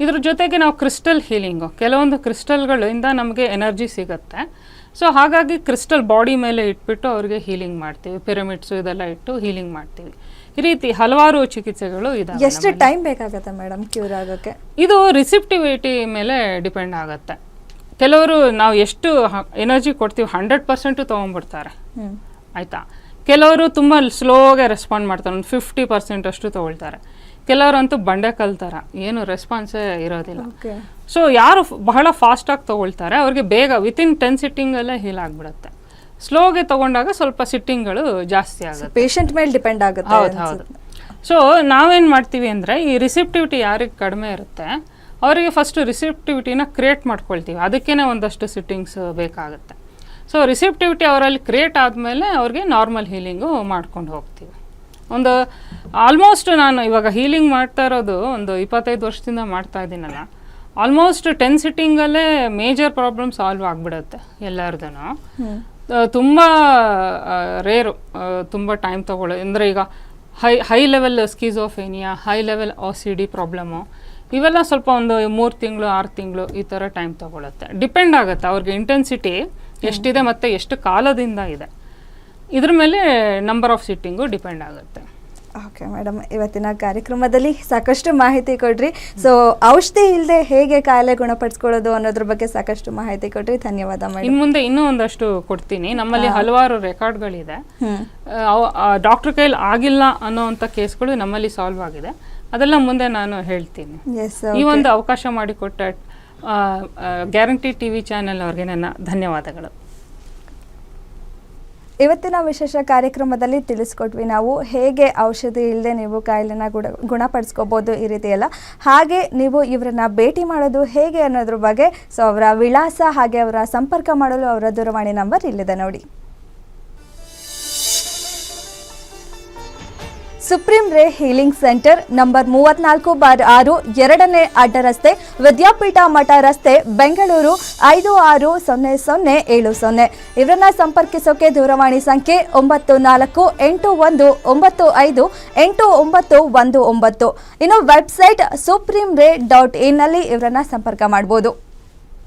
ಇದ್ರ ಜೊತೆಗೆ ನಾವು ಕ್ರಿಸ್ಟಲ್ ಹೀಲಿಂಗು ಕೆಲವೊಂದು ಕ್ರಿಸ್ಟಲ್ಗಳಿಂದ ನಮಗೆ ಎನರ್ಜಿ ಸಿಗುತ್ತೆ. ಸೊ ಹಾಗಾಗಿ ಕ್ರಿಸ್ಟಲ್ ಬಾಡಿ ಮೇಲೆ ಇಟ್ಬಿಟ್ಟು ಅವ್ರಿಗೆ ಹೀಲಿಂಗ್ ಮಾಡ್ತೀವಿ. ಪಿರಮಿಡ್ಸು ಇದೆಲ್ಲ ಇಟ್ಟು ಹೀಲಿಂಗ್ ಮಾಡ್ತೀವಿ. ಈ ರೀತಿ ಹಲವಾರು ಚಿಕಿತ್ಸೆಗಳು ಇದಾವೆ ಎಷ್ಟು ಟೈಮ್ ಬೇಕಾಗುತ್ತೆ ಮೇಡಮ್ ಕ್ಯೂರ್ ಆಗೋಕ್ಕೆ? ಇದು ರಿಸಿಪ್ಟಿವಿಟಿ ಮೇಲೆ ಡಿಪೆಂಡ್ ಆಗುತ್ತೆ. ಕೆಲವರು ನಾವು ಎಷ್ಟು ಎನರ್ಜಿ ಕೊಡ್ತೀವಿ ಹಂಡ್ರೆಡ್ ಪರ್ಸೆಂಟು ತೊಗೊಂಡ್ಬಿಡ್ತಾರೆ. ಆಯಿತಾ? ಕೆಲವರು ತುಂಬ ಸ್ಲೋಗೆ ರೆಸ್ಪಾಂಡ್ ಮಾಡ್ತಾರೆ ಒಂದು ಫಿಫ್ಟಿ ಪರ್ಸೆಂಟ್ ಅಷ್ಟು ತೊಗೊಳ್ತಾರೆ. ಕೆಲವರಂತೂ ಬಂಡೆ ಕಲ್ತಾರ ಏನು ರೆಸ್ಪಾನ್ಸೇ ಇರೋದಿಲ್ಲ. ಸೊ ಯಾರು ಬಹಳ ಫಾಸ್ಟಾಗಿ ತೊಗೊಳ್ತಾರೆ ಅವ್ರಿಗೆ ಬೇಗ ವಿತಿನ್ ಟೆನ್ ಸಿಟ್ಟಿಂಗಲ್ಲೇ ಹೀಲ್ ಆಗಿಬಿಡುತ್ತೆ. ಸ್ಲೋಗೆ ತೊಗೊಂಡಾಗ ಸ್ವಲ್ಪ ಸಿಟ್ಟಿಂಗ್ಗಳು ಜಾಸ್ತಿ ಆಗುತ್ತೆ. ಪೇಷಂಟ್ ಮೇಲೆ ಡಿಪೆಂಡ್ ಆಗುತ್ತೆ ಹೌದು ಹೌದು. ಸೊ ನಾವೇನು ಮಾಡ್ತೀವಿ ಅಂದರೆ ಈ ರಿಸೆಪ್ಟಿವಿಟಿ ಯಾರಿಗೆ ಕಡಿಮೆ ಇರುತ್ತೆ ಅವರಿಗೆ ಫಸ್ಟು ರಿಸೆಪ್ಟಿವಿಟಿನ ಕ್ರಿಯೇಟ್ ಮಾಡ್ಕೊಳ್ತೀವಿ. ಅದಕ್ಕೇ ಒಂದಷ್ಟು ಸಿಟ್ಟಿಂಗ್ಸ್ ಬೇಕಾಗುತ್ತೆ. ಸೊ ರಿಸೆಪ್ಟಿವಿಟಿ ಅವರಲ್ಲಿ ಕ್ರಿಯೇಟ್ ಆದಮೇಲೆ ಅವ್ರಿಗೆ ನಾರ್ಮಲ್ ಹೀಲಿಂಗು ಮಾಡ್ಕೊಂಡು ಹೋಗ್ತೀವಿ. ಒಂದು ಆಲ್ಮೋಸ್ಟ್ ನಾನು ಇವಾಗ ಹೀಲಿಂಗ್ ಮಾಡ್ತಾ ಇರೋದು ಒಂದು ಇಪ್ಪತ್ತೈದು ವರ್ಷದಿಂದ ಮಾಡ್ತಾ ಇದ್ದೀನಲ್ಲ ಆಲ್ಮೋಸ್ಟ್ ಟೆನ್ ಸಿಟ್ಟಿಂಗಲ್ಲೇ ಮೇಜರ್ ಪ್ರಾಬ್ಲಮ್ ಸಾಲ್ವ್ ಆಗಿಬಿಡುತ್ತೆ ಎಲ್ಲರದೂ ತುಂಬ ರೇರು ತುಂಬ ಟೈಮ್ ತೊಗೊಳ್ಳೋ ಅಂದರೆ ಈಗ high high level schizophrenia high level C D problem ಇವೆಲ್ಲ ಸ್ವಲ್ಪ ಒಂದು ಮೂರು ತಿಂಗಳು ಆರು ತಿಂಗಳು ಈ ಥರ ಟೈಮ್ ತೊಗೊಳುತ್ತೆ. ಡಿಪೆಂಡ್ ಆಗುತ್ತೆ ಅವ್ರಿಗೆ ಇಂಟೆನ್ಸಿಟಿ ಎಷ್ಟಿದೆ ಮತ್ತು ಎಷ್ಟು ಕಾಲದಿಂದ ಇದೆ. ಇದ್ರ ಮೇಲೆ ನಂಬರ್ ಆಫ್ ಸಿಟ್ಟಿಂಗು ಡಿಪೆಂಡ್ ಆಗುತ್ತೆ. ಓಕೆ ಮೇಡಮ್ ಇವತ್ತಿನ ಕಾರ್ಯಕ್ರಮದಲ್ಲಿ ಸಾಕಷ್ಟು ಮಾಹಿತಿ ಕೊಡ್ರಿ. ಸೊ ಔಷಧಿ ಇಲ್ಲದೆ ಹೇಗೆ ಕಾಯಿಲೆ ಗುಣಪಡಿಸ್ಕೊಳ್ಳೋದು ಅನ್ನೋದ್ರ ಬಗ್ಗೆ ಸಾಕಷ್ಟು ಮಾಹಿತಿ ಕೊಡ್ರಿ. ಧನ್ಯವಾದ ಮೇಡಮ್ ಇನ್ನು ಮುಂದೆ ಇನ್ನೂ ಒಂದಷ್ಟು ಕೊಡ್ತೀನಿ. ನಮ್ಮಲ್ಲಿ ಹಲವಾರು ರೆಕಾರ್ಡ್ಗಳಿದೆ. ಡಾಕ್ಟರ್ ಕೈಲಿ ಆಗಿಲ್ಲ ಅನ್ನೋವಂಥ ಕೇಸ್ಗಳು ನಮ್ಮಲ್ಲಿ ಸಾಲ್ವ್ ಆಗಿದೆ. ಅದೆಲ್ಲ ಮುಂದೆ ನಾನು ಹೇಳ್ತೀನಿ. ಈ ಒಂದು ಅವಕಾಶ ಮಾಡಿಕೊಟ್ಟ ಗ್ಯಾರಂಟಿ ಟಿವಿ ಚಾನೆಲ್ ಅವ್ರಿಗೆ ನನ್ನ ಧನ್ಯವಾದಗಳು. ಇವತ್ತಿನ ವಿಶೇಷ ಕಾರ್ಯಕ್ರಮದಲ್ಲಿ ತಿಳಿಸ್ಕೊಟ್ವಿ ನಾವು ಹೇಗೆ ಔಷಧಿ ಇಲ್ಲದೆ ನೀವು ಕಾಯಿಲೆನ ಗುಣ, ಗುಣಪಡಿಸ್ಕೋಬೋದು ಈ ರೀತಿ ಹಾಗೆ ನೀವು ಇವರನ್ನ ಭೇಟಿ ಮಾಡೋದು ಹೇಗೆ ಅನ್ನೋದ್ರ ಬಗ್ಗೆ ಸೊ ಅವರ ವಿಳಾಸ ಹಾಗೆ ಅವರ ಸಂಪರ್ಕ ಮಾಡಲು ಅವರ ದೂರವಾಣಿ ನಂಬರ್ ಇಲ್ಲಿದೆ ನೋಡಿ. Supreme ray healing centre number ಮೂವತ್ನಾಲ್ಕು ಬಾರ್ ಆರು ಎರಡನೇ ಅಡ್ಡ ರಸ್ತೆ ವಿದ್ಯಾಪೀಠ ಮಠ ರಸ್ತೆ ಬೆಂಗಳೂರು ಐದು ಆರು ಸೊನ್ನೆ ಸೊನ್ನೆ ಏಳು ಸೊನ್ನೆ. ಇವರನ್ನ ಸಂಪರ್ಕಿಸೋಕೆ ದೂರವಾಣಿ ಸಂಖ್ಯೆ ಒಂಬತ್ತು ನಾಲ್ಕು ಎಂಟು ಒಂದು ಒಂಬತ್ತು ಐದು ಎಂಟು ಒಂಬತ್ತು ಒಂದು ಒಂಬತ್ತು. ಇನ್ನು ವೆಬ್ಸೈಟ್ ಸುಪ್ರೀಂ ರೇ ಡಾಟ್ ಇನ್ನಲ್ಲಿ ಇವರನ್ನ ಸಂಪರ್ಕ ಮಾಡ್ಬೋದು.